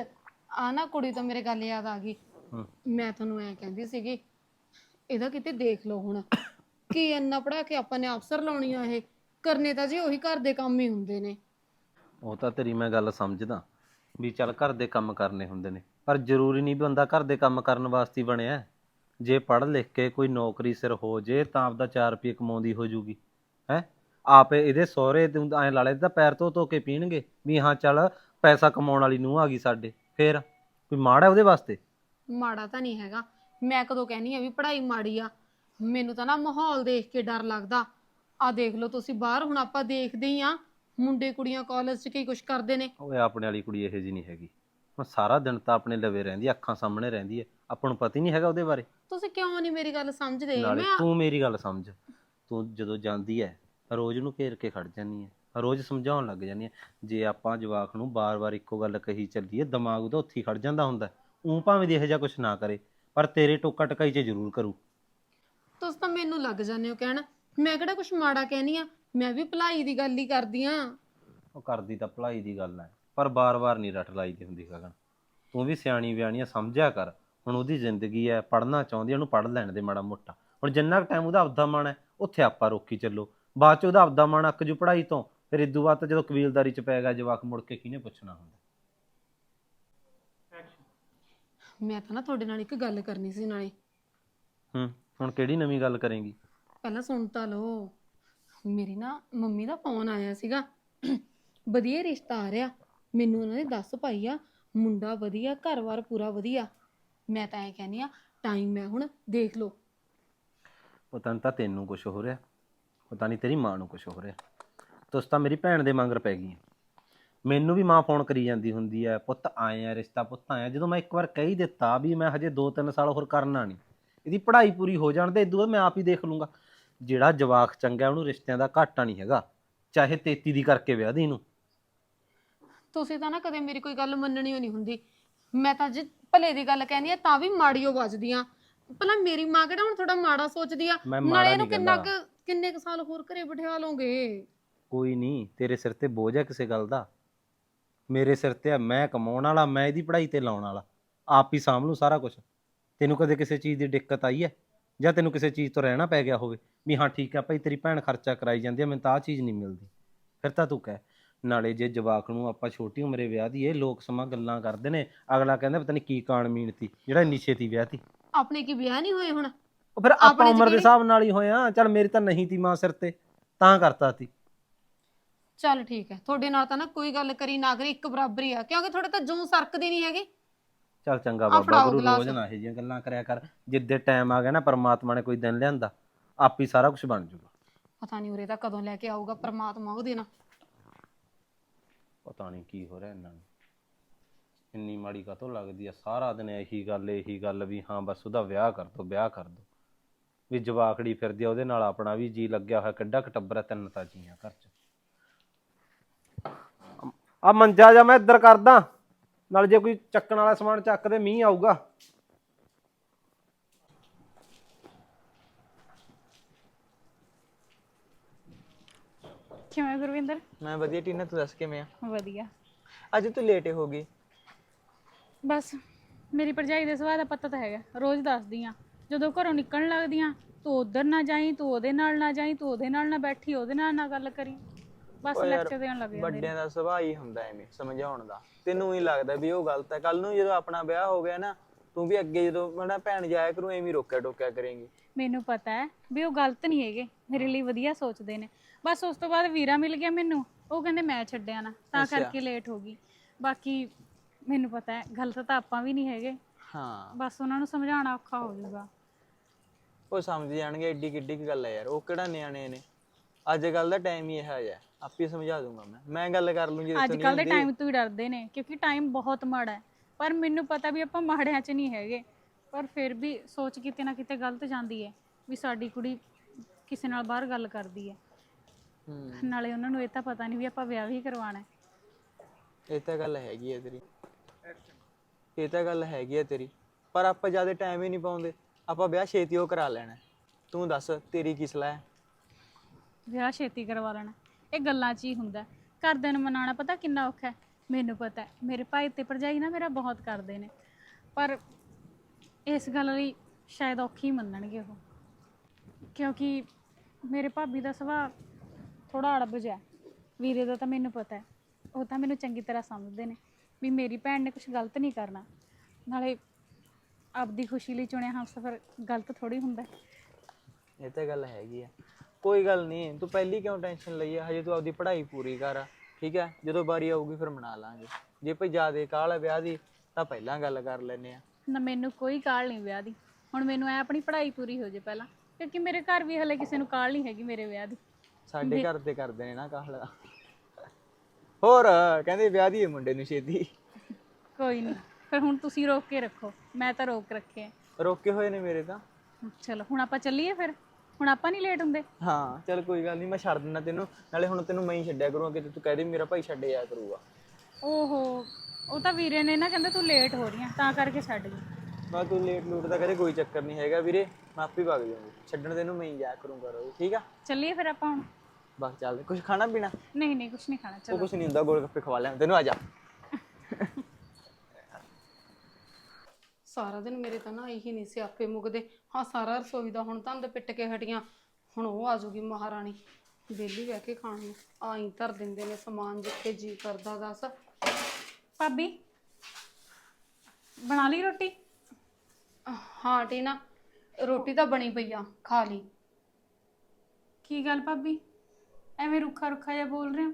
ਆ ਨਾ ਕੁੜੀ ਤੋਂ ਮੇਰੇ ਗੱਲ ਯਾਦ ਆ ਗਈ। ਮੈਂ ਤੁਹਾਨੂੰ ਐ ਕਹਿੰਦੀ ਸੀਗੀ ਇਹਦਾ ਕਿਤੇ ਦੇਖ ਲਓ ਹੁਣ। ਕੀ ਇੰਨਾ ਪੜਾ ਕੇ ਆਪਾਂ ਨੇ ਅਫਸਰ ਲਾਉਣੀ ਆ ਇਹ? ਕਰਨੇ ਤਾਂ ਜੀ ਉਹੀ ਘਰ ਦੇ ਕੰਮ ਹੀ ਹੁੰਦੇ ਨੇ। ਉਹ ਤਾਂ ਤੇਰੀ ਮੈਂ ਗੱਲ ਸਮਝਦਾ ਵੀ ਚੱਲ ਘਰ ਦੇ ਕੰਮ ਕਰਨੇ ਹੁੰਦੇ ਨੇ। ਪਰ ਜ਼ਰੂਰੀ ਨਹੀਂ ਵੀ ਬੰਦਾ ਘਰ ਦੇ ਕੰਮ ਕਰਨ ਵਾਸਤੇ ਹੀ ਬਣਿਆ। ਹੈ। ਜੇ ਪੜ੍ਹ ਲਿਖ ਕੇ ਕੋਈ ਨੌਕਰੀ ਸਿਰ ਹੋ ਜੇ ਤਾਂ ਆਪਦਾ 4 ਰੁਪਏ ਕਮਾਉਂਦੀ ਹੋ ਜੂਗੀ ਹੈ? ਆਪੇ ਇਹਦੇ ਸਹੁਰੇ ਤੂੰ ਐਂ ਲਾ ਲੈ ਤਾਂ ਪੈਰ ਧੋ ਧੋ ਕੇ ਪੀਣਗੇ ਵੀ ਹਾਂ ਚੱਲ ਪੈਸਾ ਕਮਾਉਣ ਵਾਲੀ ਨੂੰ ਆ ਗਈ ਸਾਡੇ ਫੇਰ ਕੋਈ ਮਾੜਾ ਉਹਦੇ ਵਾਸਤੇ? ਮਾੜਾ ਤਾਂ ਨਹੀਂ ਹੈਗਾ ਮੈਂ ਕਦੋਂ ਕਹਿਨੀ ਆ ਵੀ ਪੜ੍ਹਾਈ ਮਾੜੀ ਆ ਮੈਨੂੰ ਤਾਂ ਨਾ ਮਾਹੌਲ ਦੇਖ ਕੇ ਡਰ ਲੱਗਦਾ ਆ ਦੇਖ ਲਓ ਤੁਸੀਂ ਬਾਹਰ ਹੁਣ ਆਪਾਂ ਦੇਖਦੇ ਹੀ ਆ ਮੁੰਡੇ ਕੁੜੀਆਂ ਕਾਲਜ 'ਚ ਕੀ ਕੁਛ ਕਰਦੇ ਨੇ। ਓਏ ਆਪਣੇ ਵਾਲੀ ਕੁੜੀ ਇਹੋ ਜੀ ਨਹੀਂ ਹੈਗੀ ਹੁਣ ਸਾਰਾ ਦਿਨ ਤਾਂ ਆਪਣੇ ਲਵੇ ਰਹਿੰਦੀ ਅੱਖਾਂ ਸਾਹਮਣੇ ਰਹਿੰਦੀ ਹੈ ਆਪਾਂ ਨੂੰ ਪਤਾ ਹੀ ਨਹੀਂ ਹੈਗਾ ਉਹਦੇ ਬਾਰੇ। ਤੁਸੀਂ ਕਿਉਂ ਨਹੀਂ ਮੇਰੀ ਗੱਲ ਸਮਝਦੇ? ਨਾਲੇ ਮੈਂ ਤੂੰ ਮੇਰੀ ਗੱਲ ਸਮਝ। ਤੂੰ ਜਦੋਂ ਜਾਂਦੀ ਹੈ ਰੋਜ਼ ਨੂੰ ਘੇਰ ਕੇ ਖੜ ਜਾਂਦੀ ਹੈ ਰੋਜ਼ ਸਮਝਾਉਣ ਲੱਗ ਜਾਂਦੀ ਹੈ ਜੇ ਆਪਾਂ ਜਵਾਕ ਨੂੰ ਬਾਰ-ਬਾਰ ਇੱਕੋ ਗੱਲ ਕਹੀ ਚੱਲੀਏ ਦਿਮਾਗ ਉਹਦਾ ਉੱਥੇ ਹੀ ਖੜ ਜਾਂਦਾ ਹੁੰਦਾ। ਉਹ ਭਾਵੇਂ ਦੇ ਇਹੋ ਜਿਹਾ ਕੁਝ ਨਾ ਕਰੇ ਪਰ ਤੇਰੇ ਟੋਕਾ ਟਕਾਈ 'ਚ ਜ਼ਰੂਰ ਕਰੂ। ਤੁਸੀਂ ਤਾਂ ਮੈਨੂੰ ਲੱਗ ਜਾਂਦੇ ਹੋ ਕਹਿਣ। ਮੈਂ ਕਿਹੜਾ ਕੁਛ ਮਾੜਾ ਕਹਿਨੀ ਆ? ਮੈਂ ਵੀ ਭਲਾਈ ਦੀ ਗੱਲ ਹੀ ਕਰਦੀ ਆ। ਉਹ ਕਰਦੀ ਤਾਂ ਭਲਾਈ ਦੀ ਗੱਲ ਹੈ ਪਰ ਬਾਰ-ਬਾਰ ਨਹੀਂ ਰੱਟ ਲਾਈ ਦੀ ਹੁੰਦੀ ਗਗਨ। ਤੂੰ ਵੀ ਸਿਆਣੀ ਬਿਆਣੀ ਆ, ਸਮਝਿਆ ਕਰ। ਹੁਣ ਉਹਦੀ ਜ਼ਿੰਦਗੀ ਹੈ ਪੜ੍ਹਨਾ ਚਾਹੁੰਦੀ ਹੈ, ਉਹਨੂੰ ਪੜ੍ਹ ਲੈਣ ਦੇ ਮਾੜਾ ਮੋਟਾ। ਹੁਣ ਜਿੰਨਾ ਕੁ ਟਾਈਮ ਉਹਦਾ ਆਪਦਾ ਮਨ ਹੈ ਉੱਥੇ ਆਪਾਂ ਰੋਕੀ ਚੱਲੋ। ਬਾਅਦ ਚ ਉਹਦਾ ਆਪਦਾ ਮਨ ਅੱਕ ਜੂ ਪੜ੍ਹਾਈ ਤੋਂ ਫਿਰ ਇਦੋਂ ਬਾਅਦ ਤਾਂ ਜਦੋਂ ਕਬੀਲਦਾਰੀ ਚ ਪਏਗਾ ਜਵਾਕ ਮੁੜ ਕੇ ਕਿਹਨੇ ਪੁੱਛਣਾ ਹੁੰਦਾ? ਮੈਂ ਤਾਂ ਨਾ ਤੁਹਾਡੇ ਨਾਲ ਇੱਕ ਗੱਲ ਕਰਨੀ ਸੀ ਨਾਲੇ। ਹੂੰ ਹੁਣ ਕਿਹੜੀ ਨਵੀਂ ਗੱਲ ਕਰੇਂਗੀ? ਪਹਿਲਾਂ ਸੁਣ ਤਾਂ ਲਓ। ਮੇਰੀ ਨਾ ਮੰਮੀ ਦਾ ਫੋਨ ਆਇਆ ਸੀਗਾ। ਵਧੀਆ ਰਿਸ਼ਤਾ ਆ ਰਿਹਾ। ਮੈਨੂੰ ਉਹਨਾਂ ਨੇ ਦੱਸ ਪਾਈ ਆ ਮੁੰਡਾ ਵਧੀਆ ਘਰ-ਬਾਰ ਪੂਰਾ ਵਧੀਆ। ਮੈਂ ਤਾਂ ਐ ਕਹਿੰਦੀ ਆ ਟਾਈਮ ਹੈ ਹੁਣ ਦੇਖ ਲਓ। ਪਤਾ ਨਹੀਂ ਤਾਂ ਤੈਨੂੰ ਕੁਝ ਹੋ ਰਿਹਾ। ਪਤਾ ਨਹੀਂ ਤੇਰੀ ਮਾਂ ਨੂੰ ਕੁਝ ਹੋ ਰਿਹਾ। ਤੁਸੀਂ ਤਾਂ ਮੇਰੀ ਭੈਣ ਦੇ ਮੰਗਰ ਪੈ ਗਈ ਮੈਨੂੰ ਵੀ ਮਾਂ ਫੋਨ ਕਰੀ ਜਾਂਦੀ ਹੁੰਦੀ ਹੈ ਪੁੱਤ ਆਏ ਆ ਰਿਸ਼ਤਾ ਪੁੱਤ ਆਇਆ ਜਦੋਂ ਮੈਂ ਇੱਕ ਵਾਰ ਕਹਿ ਹੀ ਦਿੱਤਾ ਵੀ ਮੈਂ ਹਜੇ 2-3 ਸਾਲ ਹੋਰ ਕਰਨਾ ਨਹੀਂ ਇਹਦੀ ਪੜ੍ਹਾਈ ਪੂਰੀ ਹੋ ਜਾਣ ਦੇ ਇਦੋਂ ਬਾਅਦ ਮੈਂ ਆਪ ਹੀ ਦੇਖ ਲੂੰਗਾ। ਜਿਹੜਾ ਜਵਾਕ ਚੰਗਾ ਉਹਨੂੰ ਰਿਸ਼ਤਿਆਂ ਦਾ ਘਾਟਾ ਨਹੀਂ ਹੈਗਾ। ਚਾਹੇ 33 ਦੀ ਕਰਕੇ ਵਿਆਹ ਦੀ ਇਹਨੂੰ। ਤੁਸੀਂ ਤਾਂ ਨਾ ਕਦੇ ਮੇਰੀ ਕੋਈ ਗੱਲ ਮੰਨਣੀ ਨਹੀਂ ਹੁੰਦੀ। ਮੈਂ ਤਾਂ ਜੇ ਭਲੇ ਦੀ ਗੱਲ ਕਹਿੰਦੀ ਆ ਤਾਂ ਵੀ ਮਾੜੀਓ ਵੱਜਦੀ ਆ ਭਲਾ ਮੇਰੀ ਮਾਂ ਕਿਹੜਾ ਹੁਣ ਥੋੜਾ ਮਾੜਾ ਸੋਚਦੀ ਆ? ਮੈਂ ਮਾੜਾ ਨਾਲੇ ਇਹਨੂੰ ਨਹੀਂ ਕਿੰਨਾ। ਕੁ ਕਿੰਨੇ ਕੁ ਸਾਲ ਹੋਰ ਘਰੇ ਬਿਠਾ ਲਓਗੇ? ਕੋਈ ਨਹੀਂ ਤੇਰੇ ਸਿਰ ਤੇ ਬੋਝ ਹੈ ਕਿਸੇ ਗੱਲ ਦਾ। ਮੇਰੇ ਸਿਰ ਤੇ ਆ ਮੈਂ ਕਮਾਉਣ ਵਾਲਾ ਮੈਂ ਇਹਦੀ ਪੜ੍ਹਾਈ ਤੇ ਲਾਉਣ ਵਾਲਾ। ਆਪ ਹੀ ਸਾਂਭ ਲੂੰ ਸਾਰਾ ਕੁਝ ਤੈਨੂੰ ਕਦੇ ਕਿਸੇ ਚੀਜ਼ ਦੀ ਦਿੱਕਤ ਆਈ ਹੈ? ਜਾਂ ਤੈਨੂੰ ਕਿਸੇ ਚੀਜ਼ ਤੋਂ ਰਹਿਣਾ ਪੈ ਗਿਆ ਹੋਵੇ? ਵੀ ਹਾਂ ਠੀਕ ਹੈ ਭਾਈ ਤੇਰੀ ਭੈਣ ਖਰਚਾ ਕਰਾਈ ਜਾਂਦੀ ਹੈ ਮੈਨੂੰ ਤਾਂ ਆਹ ਚੀਜ਼ ਨਹੀਂ ਮਿਲਦੀ। ਫਿਰ ਤਾਂ ਤੂੰ ਕਹਿ ਨਾਲੇ ਜੇ ਜਵਾਕ ਨੂੰ ਆਪਾਂ ਛੋਟੀ ਉਮਰੇ ਵਿਆਹ ਦੀਏ ਲੋਕ ਸਮਾਂ ਗੱਲਾਂ ਕਰਦੇ ਨੇ ਅਗਲਾ ਕਹਿੰਦਾ ਪਤਾ ਨਹੀਂ ਕੀ ਕਾਣ ਮੀਣ ਤੀ ਜਿਹੜਾ ਇੰਨੀ ਛੇਤੀ ਵਿਆਹ ਤੀ। ਆਪਣੇ ਕੀ ਵਿਆਹ ਨਹੀਂ ਹੋਏ ਹੁਣ? ਉਹ ਫਿਰ ਆਪਾਂ ਆਪਣੇ 'ਚ ਉਮਰ ਦੇ ਕਿਹੜੀ- ਹਿਸਾਬ ਨਾਲ ਹੀ ਹੋਇਆ ਚੱਲ ਮੇਰੀ ਤਾਂ ਨਹੀਂ ਤੀ ਮਾਂ ਸਿਰ ਤੇ ਤਾਂ ਕਰਤਾ ਤੀ। ਚੱਲ ਠੀਕ ਹੈ ਤੁਹਾਡੇ ਨਾਲ ਤਾਂ ਨਾ ਕੋਈ ਗੱਲ ਕਰੀ ਨਾ ਕਰੀ ਇੱਕ ਬਰਾਬਰ ਆ ਕਿਉਂਕਿ ਤੁਹਾਡੇ ਤਾਂ ਜੂੰ ਸਰਕਦੀ ਨਹੀਂ ਹੈਗੀ। ਚੱਲ ਚੰਗਾ ਬਾਬਾ ਫੜਾਓ ਗੁਰੂ ਗਲਾਸ। ਰੋਜ਼ ਨਾ ਇਹ ਜਿਹੀਆਂ ਗੱਲਾਂ ਕਰਿਆ ਕਰ ਜਿੱਦੇ ਟਾਈਮ ਆ ਗਿਆ ਨਾ ਪਰਮਾਤਮਾ ਨੇ ਕੋਈ ਦਿਨ ਲਿਆਂਦਾ ਆਪ ਸਾਰਾ ਕੁਝ ਬਣ ਜਾਊਗਾ ਪਤਾ ਨਹੀਂ ਉਰੇ ਤਾਂ ਕਦੋਂ ਲੈ ਕੇ ਆਊਗਾ ਪ੍ਰਮਾਤਮਾ ਉਹ ਦਿਨ ਪਤਾ ਨਹੀਂ ਕੀ ਹੋ ਰਿਹਾ ਇਹਨਾਂ ਨੂੰ। ਇੰਨੀ ਮਾੜੀ ਕਾਤੋਂ ਲੱਗਦੀ ਆ? ਸਾਰਾ ਦਿਨ ਇਹੀ ਗੱਲ ਇਹੀ ਗੱਲ ਵੀ ਹਾਂ ਬਸ ਉਹਦਾ ਵਿਆਹ ਕਰ ਦੋ, ਵਿਆਹ ਕਰ ਦੋ। ਵੀ ਜਵਾਕੜੀ ਫਿਰਦੀ ਆ, ਉਹਦੇ ਨਾਲ ਆਪਣਾ ਵੀ ਜੀ ਲੱਗਿਆ ਹੋਇਆ, ਕਿੱਡਾ ਕਟੱਬਰ ਹੈ ਤਿੰਨ ਤਾਂ ਜੀਆਂ ਘਰ ਚ। ਆ ਮੰਜਾ ਜਾ ਮੈਂ ਇੱਧਰ ਕਰਦਾ, ਨਾਲ ਜੇ ਕੋਈ ਚੱਕਣ ਵਾਲਾ ਸਮਾਨ ਚੱਕ ਦੇ, ਮੀਂਹ ਆਊਗਾ। ਕਿਵੇਂ ਗੁਰਵਿੰਦਰ? ਮੈਂ ਵਧੀਆ ਟੀਨਾ ਤੂੰ ਦੱਸ ਕਿਵੇਂ ਆ? ਵਧੀਆ। ਅੱਜ ਤੂੰ ਲੇਟ ਹੋ ਗਈ। ਬਸ ਮੇਰੀ ਭਰਜਾਈ ਦੇ ਸੁਭਾਅ ਦਾ ਪਤਾ ਤਾਂ ਹੈਗਾ ਰੋਜ਼ ਦੱਸਦੀ ਆ ਜਦੋਂ ਘਰੋਂ ਨਿਕਲਣ ਲੱਗਦੀ ਆ ਤੂੰ ਉਧਰ ਨਾ ਜਾਈ ਤੂੰ ਉਹਦੇ ਨਾਲ ਨਾ ਜਾਈ ਤੂੰ ਉਹਦੇ ਨਾਲ ਨਾ ਬੈਠੀ ਉਹਦੇ ਨਾਲ ਨਾ ਗੱਲ ਕਰੀ। ਬਸ ਯਾਰ, ਲੈਕਚਰ ਦੇਣ ਲੱਗ ਜਾਂਦੇ। ਵੱਡਿਆਂ ਦਾ ਸੁਭਾਅ ਹੀ ਹੁੰਦਾ ਐਵੇਂ ਸਮਝਾਉਣ ਦਾ। ਤੈਨੂੰ ਹੀ ਲੱਗਦਾ ਵੀ ਉਹ ਗਲਤ ਹੈ। ਕੱਲ ਨੂੰ ਜਦੋਂ ਆਪਣਾ ਵਿਆਹ ਹੋ ਗਿਆ ਨਾ ਤੂੰ ਵੀ ਅੱਗੇ ਜਦੋਂ ਮੇਰਾ ਭੈਣ ਜਾਇਆ ਕਰੂ ਐਵੇਂ ਹੀ ਰੋਕਿਆ ਟੋਕਿਆ ਕਰੇਂਗੀ। ਮੈਨੂੰ ਪਤਾ ਹੈ ਵੀ ਉਹ ਗਲਤ ਨਹੀਂ ਹੈਗੇ ਮੇਰੇ ਲਈ ਵਧੀਆ ਸੋਚਦੇ ਨੇ। ਬਸ ਉਸ ਤੋਂ ਬਾਅਦ ਵੀਰਾ ਮਿਲ ਗਿਆ ਮੈਨੂੰ ਉਹ ਕਹਿੰਦੇ ਮੈਂ ਛੱਡਿਆ ਨਾ ਤਾਂ ਅੱਛਾ। ਕਰਕੇ ਲੇਟ ਹੋ ਗਈ। ਬਾਕੀ ਮੈਨੂੰ ਪਤਾ ਹੈ ਗਲਤ ਤਾਂ ਆਪਾਂ ਵੀ ਨਹੀਂ ਹੈਗੇ। ਹਾਂ। ਬਸ ਉਹਨਾਂ ਨੂੰ ਸਮਝਾਉਣਾ ਔਖਾ ਹੋ ਜਾਊਗਾ। ਉਹ ਸਮਝ ਜਾਣਗੇ ਏਡੀ ਕਿੱਡੀ ਕੁ ਗੱਲ ਹੈ ਯਾਰ ਉਹ ਕਿਹੜਾ ਨਿਆਣੇ ਨੇ। ਅੱਜ ਕੱਲ ਦਾ ਟਾਈਮ ਹੀ ਇਹੋ ਜਿਹਾ ਹੈ। ਆਪੇ ਸਮਝਾ ਦੂੰਗਾ ਮੈਂ। ਮੈਂ ਗੱਲ ਕਰ ਲੂੰ ਜੇ ਅੱਜ ਕੱਲ ਦੇ ਟਾਈਮ ਤੋਂ ਹੀ ਡਰਦੇ ਨੇ ਕਿਉਂਕਿ ਟਾਈਮ ਬਹੁਤ ਮਾੜਾ ਹੈ। ਪਰ ਮੈਨੂੰ ਪਤਾ ਵੀ ਆਪਾਂ ਮਾੜਿਆਂ 'ਚ ਨਹੀਂ ਹੈਗੇ। ਪਰ ਫਿਰ ਵੀ ਸੋਚ ਕਿਤੇ ਨਾ ਕਿਤੇ ਗਲਤ ਜਾਂਦੀ ਹੈ ਵੀ ਸਾਡੀ ਕੁੜੀ ਕਿਸੇ ਨਾਲ ਬਾਹਰ ਗੱਲ ਕਰਦੀ ਹੈ। ਹੂੰ। ਨਾਲੇ ਉਹਨਾਂ ਨੂੰ ਇਹ ਤਾਂ ਪਤਾ ਨਹੀਂ ਵੀ ਆਪਾਂ ਵਿਆਹ ਵੀ ਕਰਵਾਉਣਾ ਹੈ। ਇਹ ਤਾਂ ਗੱਲ ਹੈਗੀ ਹੈ ਤੇਰੀ। ਇਹ ਤਾਂ ਗੱਲ ਹੈਗੀ ਹੈ ਤੇਰੀ। ਪਰ ਆਪਾਂ ਜ਼ਿਆਦਾ ਟਾਈਮ ਹੀ ਨਹੀਂ ਪਾਉਂਦੇ। ਆਪਾਂ ਵਿਆਹ ਛੇਤੀ ਉਹ ਕਰਾ ਲੈਣਾ ਹੈ। ਤੂੰ ਦੱਸ ਤੇਰੀ ਕੀ ਸਲਾਹ ਹੈ? ਵਿਆਹ ਛੇਤੀ ਕਰਵਾ ਲੈਣਾ ਇਹ ਗੱਲਾਂ 'ਚ ਹੀ ਹੁੰਦਾ ਘਰਦਿਆਂ ਨੂੰ ਮਨਾਉਣਾ ਪਤਾ ਕਿੰਨਾ ਔਖਾ ਹੈ? ਮੈਨੂੰ ਪਤਾ ਹੈ। ਮੇਰੇ ਭਾਈ ਤੇ ਭਰਜਾਈ ਨਾ ਮੇਰਾ ਬਹੁਤ ਕਰਦੇ ਨੇ। ਪਰ ਇਸ ਗੱਲ ਲਈ ਸ਼ਾਇਦ ਔਖੀ ਮੰਨਣਗੇ ਉਹ। ਕਿਉਂਕਿ ਮੇਰੇ ਭਾਬੀ ਦਾ ਸੁਭਾਅ ਥੋੜਾ ਅੜਬ ਹੈ। ਵੀਰੇ ਦਾ ਤਾਂ ਮੈਨੂੰ ਪਤਾ ਹੈ। ਉਹ ਤਾਂ ਮੈਨੂੰ ਚੰਗੀ ਤਰ੍ਹਾਂ ਸਮਝਦੇ ਨੇ ਵੀ ਮੇਰੀ ਭੈਣ ਨੇ ਕੁਝ ਗਲਤ ਨਹੀਂ ਕਰਨਾ। ਨਾਲੇ ਆਪਦੀ ਖੁਸ਼ੀ ਲਈ ਚੁਣਿਆ ਹਮਸਫਰ ਗਲਤ ਥੋੜੀ ਹੁੰਦਾ ਇਹ ਤਾਂ ਗੱਲ ਹੈਗੀ ਆ। ਕੋਈ ਗੱਲ ਨਹੀਂ, ਤੂੰ ਪਹਿਲੀ ਕਿਉਂ ਟੈਨਸ਼ਨ ਲਈ ਆ? ਹਜੇ ਤੂੰ ਆਪਦੀ ਪੜ੍ਹਾਈ ਪੂਰੀ ਕਰ ਠੀਕ ਹੈ ਜਦੋਂ ਵਾਰੀ ਆਊਗੀ ਫਿਰ ਮਨਾ ਲਾਂਗੇ। ਜੇ ਭਈ ਜ਼ਿਆਦੇ ਕਾਹਲ ਆ ਵਿਆਹ ਦੀ, ਤਾਂ ਪਹਿਲਾਂ ਗੱਲ ਕਰ ਲੈਨੇ ਆ। ਨਾ ਮੈਨੂੰ ਕੋਈ ਕਾਲ ਨਹੀਂ ਵਿਆਹ ਦੀ। ਹੁਣ ਮੈਨੂੰ ਐ ਆਪਣੀ ਪੜ੍ਹਾਈ ਪੂਰੀ ਹੋ ਜੇ ਪਹਿਲਾਂ ਕਿਉਂਕਿ ਮੇਰੇ ਘਰ ਵੀ ਹਲੇ ਕਿਸੇ ਨੂੰ ਕਾਲ ਨਹੀਂ ਹੈਗੀ ਮੇਰੇ ਵਿਆਹ ਦੀ। ਸਾਡੇ ਘਰ ਤੇ ਕਰਦੇ ਨੇ ਨਾ ਕਾਹਲ ਹੋਰ ਕਹਿੰਦੇ ਵਿਆਹ ਦੀ ਮੁੰਡੇ ਨੂੰ ਛੇਤੀ। ਕੋਈ ਨਹੀਂ ਫਿਰ ਹੁਣ ਤੁਸੀਂ ਰੋਕ ਕੇ ਰੱਖੋ ਮੈਂ ਤਾਂ ਰੋਕ ਰੱਖੇ ਆ। ਰੋਕੇ ਹੋਏ ਨੇ ਮੇਰੇ ਤਾਂ। ਚਲੋ ਹੁਣ ਆਪਾਂ ਚੱਲੀਏ ਫਿਰ? ਹੁਣ ਆਪਾਂ ਨਹੀਂ ਲੇਟ ਹੁੰਦੇ? ਹਾਂ ਚਲ ਕੋਈ ਗੱਲ ਨਹੀਂ ਮੈਂ ਛੱਡ ਦਿੰਦਾ ਤੈਨੂੰ। ਨਾਲੇ ਹੁਣ ਤੈਨੂੰ ਮੈਂ ਹੀ ਛੱਡਿਆ ਕਰੂੰਗਾ ਕਿ ਤੂੰ ਕਹਿ ਦੇ ਮੇਰਾ ਭਾਈ ਛੱਡ ਜਾਇਆ ਕਰੂਗਾ। ਓਹੋ ਉਹ ਤਾਂ ਵੀਰੇ ਨੇ ਨਾ ਕਹਿੰਦੇ ਤੂੰ ਲੇਟ ਹੋ ਰਹੀ ਆ ਤਾਂ ਕਰਕੇ ਛੱਡ ਗਈ। ਮੈਂ ਤੂੰ ਲੇਟ ਲੂਟ ਦਾ ਕਦੇ ਕੋਈ ਚੱਕਰ ਨਹੀਂ ਹੈਗਾ ਵੀਰੇ ਮੈਂ ਆਪੇ ਵਗ ਜਾਊਂਗਾ। ਛੱਡਣ ਤੈਨੂੰ ਮੈਂ ਹੀ ਜਾਇਆ ਕਰੂੰਗਾ ਰੋਜ਼ ਠੀਕ ਆ? ਚੱਲੀਏ ਫਿਰ ਆਪਾਂ ਹੁਣ। ਬਸ ਚੱਲ ਕੁਝ ਖਾਣਾ ਪੀਣਾ? ਨਹੀਂ ਨਹੀਂ ਕੁਝ ਨਹੀਂ ਖਾਣਾ ਉਹ ਚਲੋ। ਕੁਝ ਨਹੀਂ ਹੁੰਦਾ ਗੋਲ ਗੱਪੇ ਖਵਾ ਲਿਆ ਤੈਨੂੰ ਆ ਜਾ। ਸਾਰਾ ਦਿਨ ਮੇਰੇ ਤਾਂ ਨਾ ਇਹੀ ਨਹੀਂ ਸਿਆਪੇ ਮੁੱਕਦੇ। ਹਾਂ ਸਾਰਾ ਰਸੋਈ ਦਾ ਹੁਣ ਤੰਦ ਪਿੱਟ ਕੇ ਹਟੀਆਂ। ਹੁਣ ਉਹ ਆ ਜੂਗੀ ਮਹਾਰਾਣੀ। ਵਿਹਲੀ ਬਹਿ ਕੇ ਖਾਣ ਨੂੰ ਆਈ ਧਰ ਦਿੰਦੇ ਨੇ ਸਮਾਨ ਜਿੱਥੇ ਜੀ ਕਰਦਾ ਦੱਸ। ਭਾਬੀ ਬਣਾ ਲਈ ਰੋਟੀ? ਹਾਂ ਟੀਨਾ ਰੋਟੀ ਤਾਂ ਬਣੀ ਪਈ ਆ ਖਾ ਲਈ। ਕੀ ਗੱਲ ਭਾਬੀ? ਐਵੇਂ ਰੁੱਖਾ ਰੁੱਖਾ ਜਿਹਾ ਬੋਲ ਰਹੇ ਹੋ?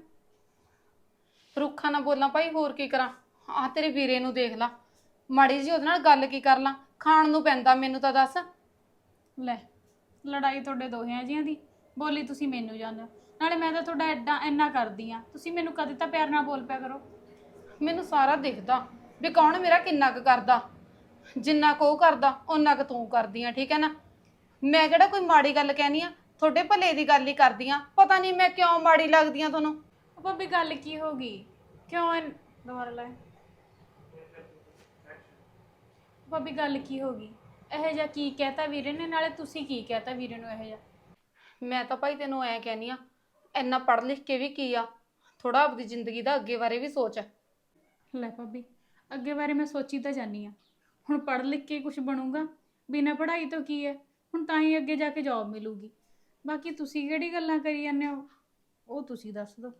ਰੁੱਖਾ ਨਾ ਬੋਲਾਂ ਭਾਈ ਹੋਰ ਕੀ ਕਰਾਂ? ਆ ਤੇਰੇ ਵੀਰੇ ਨੂੰ ਦੇਖ ਲਾ। ਮਾੜੀ ਜੀ ਉਹਦੇ ਨਾਲ ਗੱਲ ਕੀ ਕਰ ਲਾਂ? ਖਾਣ ਨੂੰ ਪੈਂਦਾ ਮੈਨੂੰ ਤਾਂ ਦੱਸ। ਲੈ ਲੜਾਈ ਤੁਹਾਡੇ ਦੋਹਿਆਂ ਜੀਆਂ ਦੀ। ਬੋਲੀ ਤੁਸੀਂ ਮੈਨੂੰ ਜਾਂਦੇ ਹੋ। ਨਾਲੇ ਮੈਂ ਤਾਂ ਤੁਹਾਡਾ ਐਡਾ ਇੰਨਾ ਕਰਦੀ ਆ। ਤੁਸੀਂ ਮੈਨੂੰ ਕਦੇ ਤਾਂ ਪਿਆਰ ਨਾਲ ਬੋਲ ਪਿਆ ਕਰੋ। ਮੈਨੂੰ ਸਾਰਾ ਦਿਖਦਾ ਵੀ ਕੌਣ ਮੇਰਾ ਕਿੰਨਾ ਕੁ ਕਰਦਾ। ਜਿੰਨਾ ਕੁ ਉਹ ਕਰਦਾ ਓਨਾ ਕੁ ਤੂੰ ਕਰਦੀ ਆ ਠੀਕ ਹੈ ਨਾ? ਮੈਂ ਕਿਹੜਾ ਕੋਈ ਮਾੜੀ ਗੱਲ ਕਹਿਨੀ ਆ? ਤੁਹਾਡੇ ਭਲੇ ਦੀ ਗੱਲ ਹੀ ਕਰਦੀ ਆ। ਪਤਾ ਨਹੀਂ ਮੈਂ ਕਿਉਂ ਮਾੜੀ ਲੱਗਦੀ ਆ ਤੁਹਾਨੂੰ? ਭਾਬੀ ਗੱਲ ਕੀ ਹੋ ਗਈ? ਕਿਉਂ ਐਨ- ਦੁਬਾਰਾ ਲੈ। ਭਾਬੀ ਗੱਲ ਕੀ ਹੋ ਗਈ? ਇਹ ਜਿਹਾ ਕੀ ਕਹਿਤਾ ਵੀਰੇ ਨੇ? ਨਾਲੇ ਤੁਸੀਂ ਕੀ ਕਹਿਤਾ ਵੀਰੇ ਨੂੰ ਇਹ ਜਿਹਾ? ਮੈਂ ਤਾਂ ਭਾਈ ਤੈਨੂੰ ਐ ਕਹਿਨੀ ਆ ਇੰਨਾ ਪੜ੍ਹ ਲਿਖ ਕੇ ਵੀ ਕੀ ਆ? ਥੋੜਾ ਆਪਦੀ ਜ਼ਿੰਦਗੀ ਦਾ ਅੱਗੇ ਬਾਰੇ ਵੀ ਸੋਚ। ਲੈ ਭਾਬੀ, ਅੱਗੇ ਬਾਰੇ ਮੈਂ ਸੋਚੀ ਤਾਂ ਜਾਨੀ ਆ ਹੁਣ ਪੜ੍ਹ ਲਿਖ ਕੇ ਕੁਝ ਬਣੂਗਾ, ਬਿਨਾਂ ਪੜ੍ਹਾਈ ਤੋਂ ਕੀ ਹੈ? ਹੁਣ ਤਾਂ ਹੀ ਅੱਗੇ ਜਾ ਕੇ ਜੌਬ ਮਿਲੂਗੀ। ਬਾਕੀ ਤੁਸੀਂ ਕਿਹੜੀ ਗੱਲਾਂ ਕਰੀ ਜਾਂਦੇ ਹੋ? ਉਹ ਤੁਸੀਂ ਦੱਸ ਦਿਓ।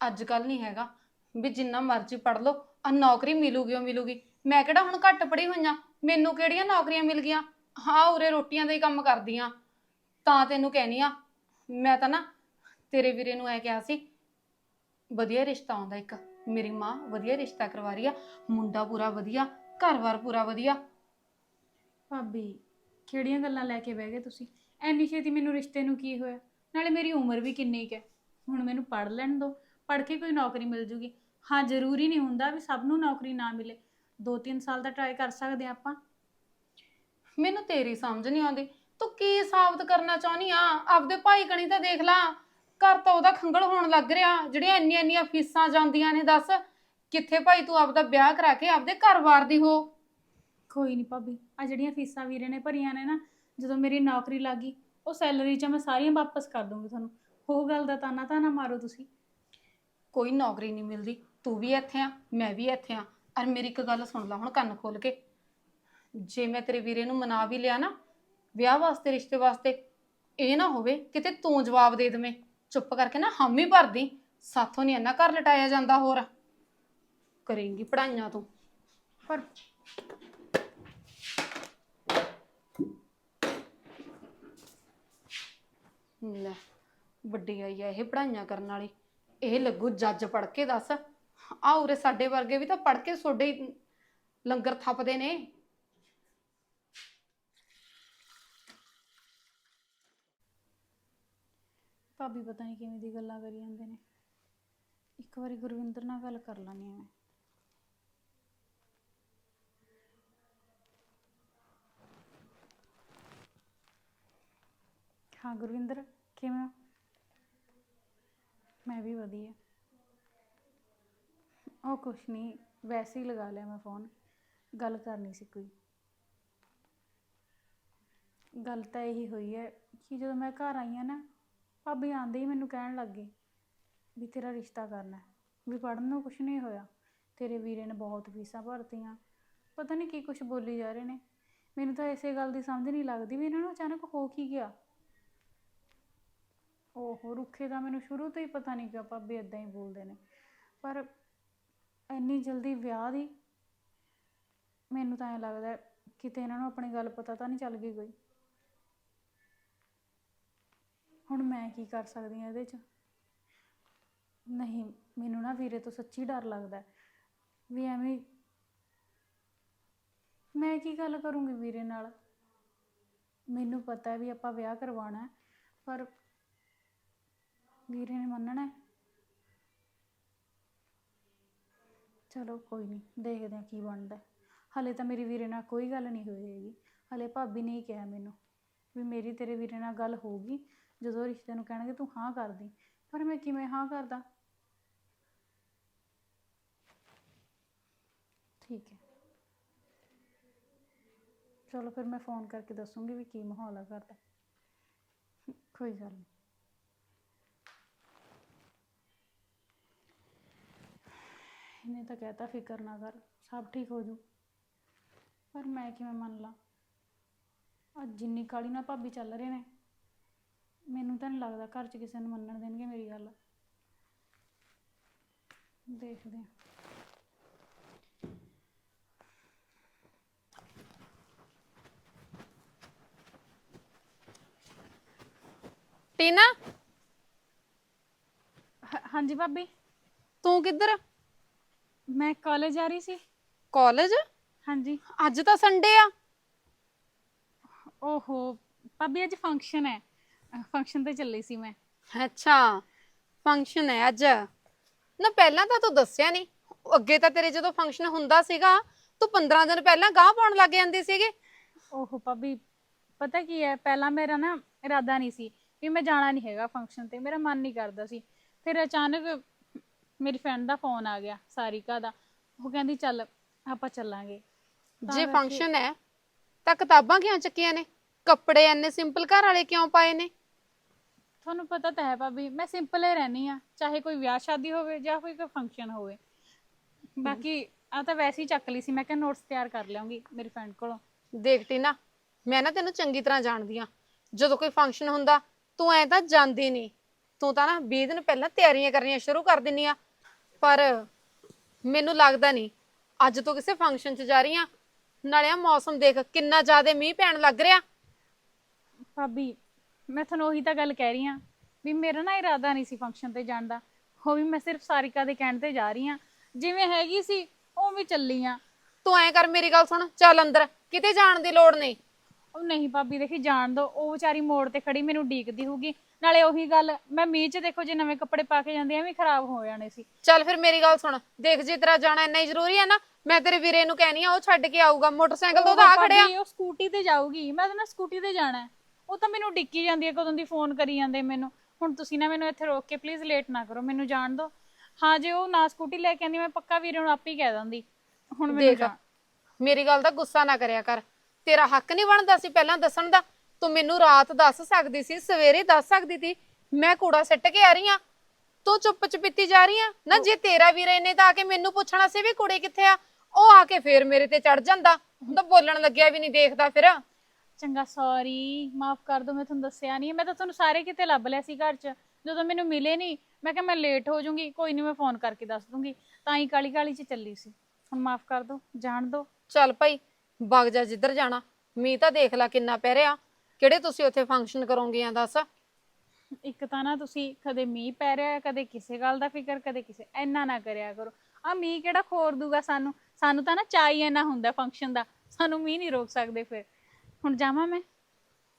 ਅੱਜ ਕੱਲ ਨਹੀਂ ਹੈਗਾ, ਵੀ ਜਿੰਨਾ ਮਰਜ਼ੀ ਪੜ ਲਓ ਆ ਨੌਕਰੀ ਮਿਲੂਗੀ, ਉਹ ਮਿਲੂਗੀ। ਮੈਂ ਕਿਹੜਾ ਹੁਣ ਘੱਟ ਪੜ੍ਹੀ ਹੋਈਆਂ? ਮੈਨੂੰ ਕਿਹੜੀਆਂ ਨੌਕਰੀਆਂ ਮਿਲ ਗਈਆਂ? ਹਾਂ, ਉਰੇ ਰੋਟੀਆਂ ਦਾ ਹੀ ਕੰਮ ਕਰਦੀ ਆ ਤਾਂ ਤੈਨੂੰ ਕਹਿਨੀ ਆ, ਮੈਂ ਤਾਂ ਨਾ ਤੇਰੇ ਵੀਰੇ ਨੂੰ ਐ ਕਿਹਾ ਸੀ, ਵਧੀਆ ਰਿਸ਼ਤਾ ਆਉਂਦਾ ਇੱਕ। ਮੇਰੀ ਮਾਂ ਵਧੀਆ ਰਿਸ਼ਤਾ ਕਰਵਾ ਰਹੀ ਆ ਮੁੰਡਾ ਪੂਰਾ ਵਧੀਆ ਘਰ-ਬਾਰ ਪੂਰਾ ਵਧੀਆ। ਭਾਬੀ ਕਿਹੜੀਆਂ ਗੱਲਾਂ ਲੈ ਕੇ ਬਹਿ ਗਏ ਤੁਸੀਂ? ਐਨੀ ਛੇਤੀ ਮੈਨੂੰ ਰਿਸ਼ਤੇ ਨੂੰ ਕੀ ਹੋਇਆ? ਨਾਲੇ ਮੇਰੀ ਉਮਰ ਵੀ ਕਿੰਨੀ ਕੁ ਹੈ। ਹੁਣ ਮੈਨੂੰ ਪੜ੍ਹ ਲੈਣ ਦਿਓ। ਪੜ੍ਹ ਕੇ ਕੋਈ ਨੌਕਰੀ ਮਿਲ ਜੂਗੀ। ਹਾਂ ਜ਼ਰੂਰੀ ਨਹੀਂ ਹੁੰਦਾ ਵੀ ਸਭ ਨੂੰ ਨੌਕਰੀ ਨਾ ਮਿਲੇ। 2-3 ਸਾਲ ਦਾ ਟਰਾਈ ਕਰ ਸਕਦੇ ਹਾਂ ਆਪਾਂ। ਮੈਨੂੰ ਤੇਰੀ ਸਮਝ ਨਹੀਂ ਆਉਂਦੀ। ਤੂੰ ਕੀ ਸਾਬਤ ਕਰਨਾ ਚਾਹਨੀ ਆ? ਆਪਦੇ ਭਾਈ ਕਣੀ ਤਾਂ ਦੇਖ ਲਾ। ਘਰ ਤਾਂ ਉਹਦਾ ਖੰਗਲ ਹੋਣ ਲੱਗ ਰਿਹਾ। ਜਿਹੜੀਆਂ ਇੰਨੀਆਂ ਇੰਨੀਆਂ ਫੀਸਾਂ ਜਾਂਦੀਆਂ ਨੇ ਦੱਸ ਕਿੱਥੇ ਭਾਈ ਤੂੰ ਆਪਦਾ ਵਿਆਹ ਕਰਾ ਕੇ ਆਪਦੇ ਘਰ-ਬਾਰ ਦੀ ਹੋ? ਕੋਈ ਨਹੀਂ ਭਾਬੀ ਆ ਜਿਹੜੀਆਂ ਫੀਸਾਂ ਵੀਰੇ ਨੇ ਭਰੀਆਂ ਨੇ ਨਾ ਜਦੋਂ ਮੇਰੀ ਨੌਕਰੀ ਲੱਗੀ ਉਹ ਸੈਲਰੀ ਚ ਮੈਂ ਸਾਰੀਆਂ ਵਾਪਸ ਕਰ ਦੂੰਗੀ ਤੁਹਾਨੂੰ। ਉਹ ਗੱਲ ਦਾ ਤਾਨਾ ਤਾਨਾ ਮਾਰੋ ਤੁਸੀਂ। ਕੋਈ ਨੌਕਰੀ ਨਹੀਂ ਮਿਲਦੀ ਤੂੰ ਵੀ ਇੱਥੇ ਆ ਮੈਂ ਵੀ ਇੱਥੇ ਆ। ਔਰ ਮੇਰੀ ਇੱਕ ਗੱਲ ਸੁਣ ਲੈ ਹੁਣ ਕੰਨ ਖੋਲ ਕੇ। ਜੇ ਮੈਂ ਤੇਰੇ ਵੀਰੇ ਨੂੰ ਮਨਾ ਵੀ ਲਿਆ ਨਾ ਵਿਆਹ ਵਾਸਤੇ ਰਿਸ਼ਤੇ ਵਾਸਤੇ ਇਹ ਨਾ ਹੋਵੇ ਕਿਤੇ ਤੂੰ ਜਵਾਬ ਦੇ ਦੇਵੇਂ। ਚੁੱਪ ਕਰਕੇ ਨਾ ਹਾਮੀ ਭਰਦੀ, ਸਾਥੋਂ ਨਹੀਂ ਇੰਨਾ ਘਰ ਲਟਾਇਆ ਜਾਂਦਾ ਹੋਰ। ਕਰੇਂਗੀ ਪੜਾਈਆਂ ਤੂੰ। ਪਰ ਲੈ, ਵੱਡੀ ਆਈ ਆ ਇਹ ਪੜਾਈਆਂ ਕਰਨ ਵਾਲੀ। ਇਹ ਲੱਗੂ ਜੱਜ ਪੜ ਕੇ ਦੱਸ। ਆ ਉਰੇ ਸਾਡੇ ਵਰਗੇ ਵੀ ਤਾਂ ਪੜ ਕੇ ਸੋਡੇ ਲੰਗਰ ਥੱਪਦੇ ਨੇ। ਭਾਬੀ ਪਤਾ ਨਹੀਂ ਕਿਵੇਂ ਦੀ ਗੱਲਾਂ ਕਰੀ ਜਾਂਦੇ ਨੇ। ਇੱਕ ਵਾਰੀ ਗੁਰਵਿੰਦਰ ਨਾਲ ਗੱਲ ਕਰ ਲਾਂਗੀ ਮੈਂ। ਹਾਂ, ਗੁਰਵਿੰਦਰ, ਕਿਵੇਂ ਹੋ? ਮੈਂ ਵੀ ਵਧੀਆ। ਉਹ ਕੁਛ ਨਹੀਂ ਵੈਸੇ ਹੀ ਲਗਾ ਲਿਆ ਮੈਂ ਫੋਨ। ਗੱਲ ਕਰਨੀ ਸੀ ਕੋਈ। ਗੱਲ ਤਾਂ ਇਹੀ ਹੋਈ ਹੈ ਕਿ ਜਦੋਂ ਮੈਂ ਘਰ ਆਈ ਹਾਂ ਨਾ ਭਾਬੀ ਆਂਦੇ ਹੀ ਮੈਨੂੰ ਕਹਿਣ ਲੱਗ ਗਈ ਵੀ ਤੇਰਾ ਰਿਸ਼ਤਾ ਕਰਨਾ ਹੈ, ਵੀ ਪੜ੍ਹਨ ਨੂੰ ਕੁਛ ਨਹੀਂ ਹੋਇਆ। ਤੇਰੇ ਵੀਰੇ ਨੇ ਬਹੁਤ ਫੀਸਾਂ ਭਰਤੀਆਂ। ਪਤਾ ਨਹੀਂ ਕੀ ਕੁਛ ਬੋਲੀ ਜਾ ਰਹੇ ਨੇ। ਮੈਨੂੰ ਤਾਂ ਇਸੇ ਗੱਲ ਦੀ ਸਮਝ ਨਹੀਂ ਲੱਗਦੀ ਵੀ ਇਹਨਾਂ ਨੂੰ ਅਚਾਨਕ ਹੋ ਕੀ ਗਿਆ। ਓਹੋ ਰੁੱਖੇ ਦਾ ਮੈਨੂੰ ਸ਼ੁਰੂ ਤੋਂ ਹੀ ਪਤਾ ਨਹੀਂ ਕਿ ਭਾਬੀ ਇਦਾਂ ਹੀ ਬੋਲਦੇ ਨੇ। ਪਰ ਇੰਨੀ ਜਲਦੀ ਵਿਆਹ ਦੀ ਮੈਨੂੰ ਤਾਂ ਐਂ ਲੱਗਦਾ ਹੈ ਕਿਤੇ ਇਹਨਾਂ ਨੂੰ ਆਪਣੀ ਗੱਲ ਪਤਾ ਤਾਂ ਨਹੀਂ ਚੱਲ ਗਈ ਕੋਈ। ਹੁਣ ਮੈਂ ਕੀ ਕਰ ਸਕਦੀ ਹਾਂ ਇਹਦੇ 'ਚ? ਨਹੀਂ, ਮੈਨੂੰ ਨਾ ਵੀਰੇ ਤੋਂ ਸੱਚੀ ਡਰ ਲੱਗਦਾ ਹੈ ਵੀ ਐਵੇਂ ਮੈਂ ਕੀ ਗੱਲ ਕਰੂੰਗੀ ਵੀਰੇ ਨਾਲ? ਮੈਨੂੰ ਪਤਾ ਹੈ ਵੀ ਆਪਾਂ ਵਿਆਹ ਕਰਵਾਉਣਾ ਹੈ, ਪਰ ਵੀਰੇ ਨੇ ਮੰਨਣਾ ਹੈ? ਚਲੋ ਕੋਈ ਨਹੀਂ, ਦੇਖਦੇ ਹਾਂ ਕੀ ਬਣਦਾ ਹੈ। ਹਲੇ ਤਾਂ ਮੇਰੀ ਵੀਰੇ ਨਾਲ ਕੋਈ ਗੱਲ ਨਹੀਂ ਹੋਈ ਹੈਗੀ। ਹਲੇ ਭਾਬੀ ਨੇ ਹੀ ਕਿਹਾ ਮੈਨੂੰ ਵੀ ਮੇਰੀ ਤੇਰੇ ਵੀਰੇ ਨਾਲ ਗੱਲ ਹੋਊਗੀ ਜਦੋਂ ਰਿਸ਼ਤੇ ਨੂੰ ਕਹਿਣਗੇ ਤੂੰ ਹਾਂ ਕਰਦੀ, ਪਰ ਮੈਂ ਕਿਵੇਂ ਹਾਂ ਕਰਦਾ? ਠੀਕ ਹੈ। ਚਲੋ ਫਿਰ ਮੈਂ ਫੋਨ ਕਰਕੇ ਦੱਸੂੰਗੀ ਵੀ ਕੀ ਮਾਹੌਲ ਹੈ ਘਰ ਦਾ। ਕੋਈ ਗੱਲ ਨਹੀਂ। ਇਹਨੇ ਤਾਂ ਕਹਿਤਾ ਫਿਕਰ ਨਾ ਕਰ, ਸਭ ਠੀਕ ਹੋ ਜੂ। ਪਰ ਮੈਂ ਕਿਵੇਂ ਮੰਨ ਲਾਂ? ਅੱਜ ਜਿੰਨੀ ਕਾਲੀ ਨਾਲ ਭਾਬੀ ਚੱਲ ਰਹੇ ਨੇ। ਮੈਨੂੰ ਤਾਂ ਨਹੀਂ ਲੱਗਦਾ ਘਰ 'ਚ ਕਿਸੇ ਨੂੰ ਮੰਨਣ ਦੇਣਗੇ ਮੇਰੀ ਗੱਲ। ਦੇਖਦੇ ਹਾਂ। ਟੀਨਾ? ਹ- ਹਾਂਜੀ ਭਾਬੀ? ਤੂੰ ਕਿੱਧਰ? ਮੈਂ ਕਾਲਜ ਜਾ ਰਹੀ ਸੀ। ਕਾਲਜ ਹਾਂਜੀ। ਅੱਜ ਤਾਂ ਸੰਡੇ ਆ। ਓਹੋ ਭਾਬੀ ਅੱਜ ਫੰਕਸ਼ਨ ਹੈ। ਫੰਕਸ਼ਨ ਤੇ ਚੱਲੀ ਸੀ ਮੈਂ। ਅੱਛਾ ਫੰਕਸ਼ਨ ਹੈ ਅੱਜ। ਨਾ ਪਹਿਲਾਂ ਤਾਂ ਤੂੰ ਦੱਸਿਆ ਨਹੀਂ ਅੱਗੇ ਤਾਂ ਤੇਰੇ ਜਦੋਂ ਫੰਕਸ਼ਨ ਹੁੰਦਾ ਸੀਗਾ ਤੂੰ 15 ਦਿਨ ਪਹਿਲਾਂ ਗਾਹ ਪਾਉਣ ਲੱਗ ਜਾਂਦੀ ਸੀਗੀ। ਓਹੋ ਭਾਬੀ ਪਤਾ ਕੀ ਹੈ? ਪਹਿਲਾਂ ਮੇਰਾ ਨਾ ਇਰਾਦਾ ਨਹੀਂ ਸੀ ਵੀ ਮੈਂ ਜਾਣਾ ਨਹੀਂ ਹੈਗਾ ਫੰਕਸ਼ਨ ਤੇ। ਮੇਰਾ ਮਨ ਨਹੀਂ ਕਰਦਾ ਸੀ। ਫਿਰ ਅਚਾਨਕ ਮੇਰੀ ਫਰੈਂਡ ਦਾ ਫੋਨ ਆ ਗਿਆ ਸਾਰਿਕਾ ਦਾ। ਉਹ ਕਹਿੰਦੀ ਚੱਲ ਆਪਾਂ ਚੱਲਾਂਗੇ। ਤਾਂ ਜੇ ਕਰਕੇ- ਫੰਕਸ਼ਨ ਹੈ ਤਾਂ ਕਿਤਾਬਾਂ ਕਿਉਂ ਚੱਕੀਆਂ ਨੇ? ਕੱਪੜੇ ਐਨੇ ਸਿੰਪਲ ਘਰ ਵਾਲੇ ਕਿਉਂ ਪਾਏ ਨੇ? ਤੁਹਾਨੂੰ ਪਤਾ ਤਾਂ ਹੈ ਭਾਬੀ ਮੈਂ ਸਿੰਪਲ ਹੀ ਰਹਿਣੀ ਆ ਚਾਹੇ ਕੋਈ ਵਿਆਹ ਸ਼ਾਦੀ ਹੋਵੇ ਜਾਂ ਕੋਈ ਕੋਈ ਫੰਕਸ਼ਨ ਹੋਵੇ। ਬਾਕੀ ਆ ਤਾਂ ਵੈਸੇ ਹੀ ਚੱਕ ਲਈ ਸੀ ਮੈਂ ਕਿਹਾ ਨੋਟਸ ਤਿਆਰ ਕਰ ਲਿਆਉਂਗੀ ਮੇਰੀ ਫਰੈਂਡ ਕੋਲੋਂ। ਦੇਖ ਟੀਨਾ ਮੈਂ ਨਾ ਤੈਨੂੰ ਚੰਗੀ ਤਰ੍ਹਾਂ ਜਾਣਦੀ ਆ ਜਦੋਂ ਕੋਈ ਫੰਕਸ਼ਨ ਹੁੰਦਾ ਤੂੰ ਐ ਤਾਂ ਜਾਂਦੀ ਨਹੀਂ ਤੂੰ ਤਾਂ ਨਾ 20 ਦਿਨ ਪਹਿਲਾਂ ਤਿਆਰੀਆਂ ਕਰਨੀਆਂ ਸ਼ੁਰੂ ਕਰ ਦਿੰਨੀ ਆ ਪਰ ਮੈਨੂੰ ਲੱਗਦਾ ਨਹੀਂ ਅੱਜ ਤੂੰ ਕਿਸੇ ਫੰਕਸ਼ਨ 'ਚ ਜਾ ਰਹੀ ਆ ਨਾਲੇ ਆ ਮੌਸਮ ਦੇਖ ਕਿੰਨਾ ਜ਼ਿਆਦਾ ਮੀਂਹ ਪੈਣ ਲੱਗ ਰਿਹਾ। ਭਾਬੀ ਮੈਂ ਤੁਹਾਨੂੰ ਉਹੀ ਤਾਂ ਗੱਲ ਕਹਿ ਰਹੀ ਆ ਵੀ ਮੇਰਾ ਨਾ ਇਰਾਦਾ ਨਹੀਂ ਸੀ ਫੰਕਸ਼ਨ ਤੇ ਜਾਣ ਦਾ। ਉਹ ਵੀ ਮੈਂ ਸਿਰਫ ਸਾਰਿਕਾ ਦੇ ਕਹਿਣ ਤੇ ਜਾ ਰਹੀ ਆ ਜਿਵੇਂ ਹੈਗੀ ਸੀ ਉਹ ਵੀ ਚੱਲੀ ਆ ਤੂੰ ਐ ਕਰ ਮੇਰੀ ਗੱਲ ਸੁਣ ਚੱਲ ਅੰਦਰ ਕਿਤੇ ਜਾਣ ਦੀ ਲੋੜ ਨਹੀਂ। ਉਹ ਨਹੀਂ ਭਾਬੀ ਦੇਖੀ ਜਾਣ ਦੋ ਉਹ ਵਿਚਾਰੀ ਮੋੜ ਤੇ ਖੜੀ ਮੈਨੂੰ ਡੀਕਦੀ ਹੋਊਗੀ। ਨਾਲੇ ਉਹੀ ਗੱਲ ਮੈਂ ਮੀਂਹ 'ਚ ਦੇਖੋ ਜੇ ਨਵੇਂ ਕੱਪੜੇ ਪਾ ਕੇ ਜਾਂਦੀ ਐਵੇਂ ਖਰਾਬ ਹੋ ਜਾਣੇ ਸੀ। ਚੱਲ ਫਿਰ ਮੇਰੀ ਗੱਲ ਸੁਣ ਦੇਖ ਜੇ ਤੇਰਾ ਜਾਣਾ ਇੰਨਾ ਹੀ ਜ਼ਰੂਰੀ ਹੈ ਨਾ ਮੈਂ ਤੇਰੇ ਵੀਰੇ ਨੂੰ ਕਹਿਣੀ ਆ ਉਹ ਛੱਡ ਕੇ ਆਊਗਾ ਮੋਟਰਸਾਈਕਲ ਤੋਂ ਤਾਂ ਆ ਖੜਿਆ। ਭਾਬੀ, ਉਹ ਸਕੂਟੀ ਤੇ ਜਾਊਗੀ ਮੈਂ ਤਾਂ ਨਾ ਸਕੂਟੀ ਤੇ ਜਾਣਾ ਹੈ। ਉਹ ਤਾਂ ਮੈਨੂੰ ਡਿੱਕੀ ਜਾਂਦੀ ਹੈ ਕਦੋਂ ਦੀ ਫੋਨ ਕਰੀ ਜਾਂਦੇ ਮੈਨੂੰ। ਹੁਣ ਤੁਸੀਂ ਨਾ ਮੈਨੂੰ ਇੱਥੇ ਰੋਕ ਕੇ ਪਲੀਜ਼ ਲੇਟ ਨਾ ਕਰੋ ਮੈਨੂੰ ਜਾਣ ਦਿਓ ਹਾਂ ਜੇ ਉਹ ਨਾ ਸਕੂਟੀ ਲੈ ਕੇ ਆਂਦੀ ਮੈਂ ਪੱਕਾ ਵੀਰੇ ਨੂੰ ਆਪੇ ਹੀ ਕਹਿ ਦਿੰਦੀ। ਹੁਣ ਮੈਨੂੰ ਦੇਖ ਮੇਰੀ ਗੱਲ ਦਾ ਗੁੱਸਾ ਨਾ ਕਰਿਆ ਕਰ। ਤੇਰਾ ਹੱਕ ਨਹੀਂ ਬਣਦਾ ਸੀ ਪਹਿਲਾਂ ਦੱਸਣ ਦਾ। ਤੂੰ ਮੈਨੂੰ ਰਾਤ ਦੱਸ ਸਕਦੀ ਸੀ ਸਵੇਰੇ ਦੱਸ ਸਕਦੀ ਸੀ ਮੈਂ ਕੂੜਾ ਸਿੱਟ ਕੇ ਆ ਰਹੀ ਆ ਤੂੰ ਚੁੱਪ ਚਪੀਤੀ ਜਾ ਰਹੀ ਆ ਨਾ ਜੇ ਤੇਰਾ ਵੀਰ ਇਹਨੇ ਤਾਂ ਆ ਕੇ ਮੈਨੂੰ ਪੁੱਛਣਾ ਸੀ ਵੀ ਕੁੜੇ ਕਿੱਥੇ ਆ ਉਹ ਆ ਕੇ ਫੇਰ ਮੇਰੇ ਤੇ ਚੜ ਜਾਂਦਾ। ਹੁਣ ਤਾਂ ਬੋਲਣ ਲੱਗਿਆ ਵੀ ਨਹੀਂ ਦੇਖਦਾ ਫਿਰ। ਚੰਗਾ ਸੌਰੀ ਮਾਫ ਕਰ ਦਿਓ ਮੈਂ ਤੁਹਾਨੂੰ ਦੱਸਿਆ ਨਹੀਂ। ਮੈਂ ਤਾਂ ਤੁਹਾਨੂੰ ਸਾਰੇ ਕਿਤੇ ਲੱਭ ਲਿਆ ਸੀ ਘਰ 'ਚ। ਜਦੋਂ ਮੈਨੂੰ ਮਿਲੇ ਨਹੀਂ ਮੈਂ ਕਿਹਾ ਮੈਂ ਲੇਟ ਹੋ ਜਾਊਂਗੀ ਕੋਈ ਨਹੀਂ ਮੈਂ ਫੋਨ ਕਰਕੇ ਦੱਸ ਦੂੰਗੀ। ਤਾਂ ਹੀ ਕਾਲੀ ਕਾਲੀ 'ਚ ਚੱਲੀ ਸੀ। ਹੁਣ ਮਾਫ ਕਰ ਦਿਓ ਜਾਣ ਦਿਓ ਚੱਲ ਭਾਈ ਵਗ ਜਾ ਜਿੱਧਰ ਜਾਣਾ ਮੀਂਹ ਤਾਂ ਦੇਖ ਲੈ ਕਿੰਨਾ ਪੈ ਰਿਹਾ। ਕਿਹੜੇ ਤੁਸੀਂ ਉੱਥੇ ਫੰਕਸ਼ਨ ਕਰੋਗੇ ਆ ਦੱਸ? ਇੱਕ ਤਾਂ ਨਾ ਤੁਸੀਂ ਕਦੇ ਮੀਂਹ ਪੈ ਰਿਹਾ ਹੈ, ਕਦੇ ਕਿਸੇ ਗੱਲ ਦਾ ਫਿਕਰ ਕਦੇ ਕਿਸੇ ਇੰਨਾ ਨਾ ਕਰਿਆ ਕਰੋ। ਆ ਮੀਂਹ ਕਿਹੜਾ ਖੋਰ ਦੂਗਾ ਸਾਨੂੰ? ਸਾਨੂੰ ਤਾਂ ਨਾ ਚਾਈ ਇੰਨਾ ਹੁੰਦਾ ਫੰਕਸ਼ਨ ਦਾ। ਸਾਨੂੰ ਮੀਂਹ ਨਹੀਂ ਰੋਕ ਸਕਦੇ ਫਿਰ। ਹੁਣ ਜਾਵਾਂ ਮੈਂ?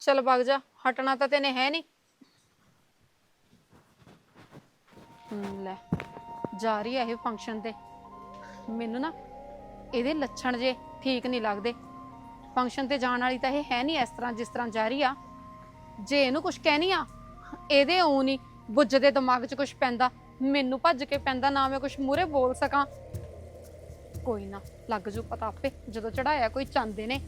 ਚੱਲ ਵਗ ਜਾ ਹਟਣਾ ਤਾਂ ਤੈਨੇ ਹੈ ਨਹੀਂ ਹਮ, ਲੈ ਜਾ ਰਹੀ ਹੈ ਇਹ ਫੰਕਸ਼ਨ ਤੇ। ਮੈਨੂੰ ਨਾ ਇਹਦੇ ਲੱਛਣ ਜੇ ਠੀਕ ਨਹੀਂ ਲੱਗਦੇ। ਫੰਕਸ਼ਨ ਤੇ ਜਾਣ ਵਾਲੀ ਤਾਂ ਇਹ ਹੈ ਨਹੀਂ ਇਸ ਤਰ੍ਹਾਂ ਜਿਸ ਤਰ੍ਹਾਂ ਜਾ ਰਹੀ ਆ। ਜੇ ਇਹਨੂੰ ਕੁਝ ਕਹਿਣੀ ਆ ਇਹਦੇ ਉਹ ਨਹੀਂ ਬੁੱਝ ਦੇ ਦਿਮਾਗ 'ਚ ਕੁਝ ਪੈਂਦਾ। ਮੈਨੂੰ ਭੱਜ ਕੇ ਪੈਂਦਾ ਨਾ ਮੈਂ ਕੁਝ ਮੂਰੇ ਬੋਲ ਸਕਾਂ। ਕੋਈ ਨਾ ਲੱਗ ਜੂ ਪਤਾ ਆਪੇ ਜਦੋਂ ਚੜਾਇਆ ਕੋਈ ਚਾਂਦੇ ਨੇ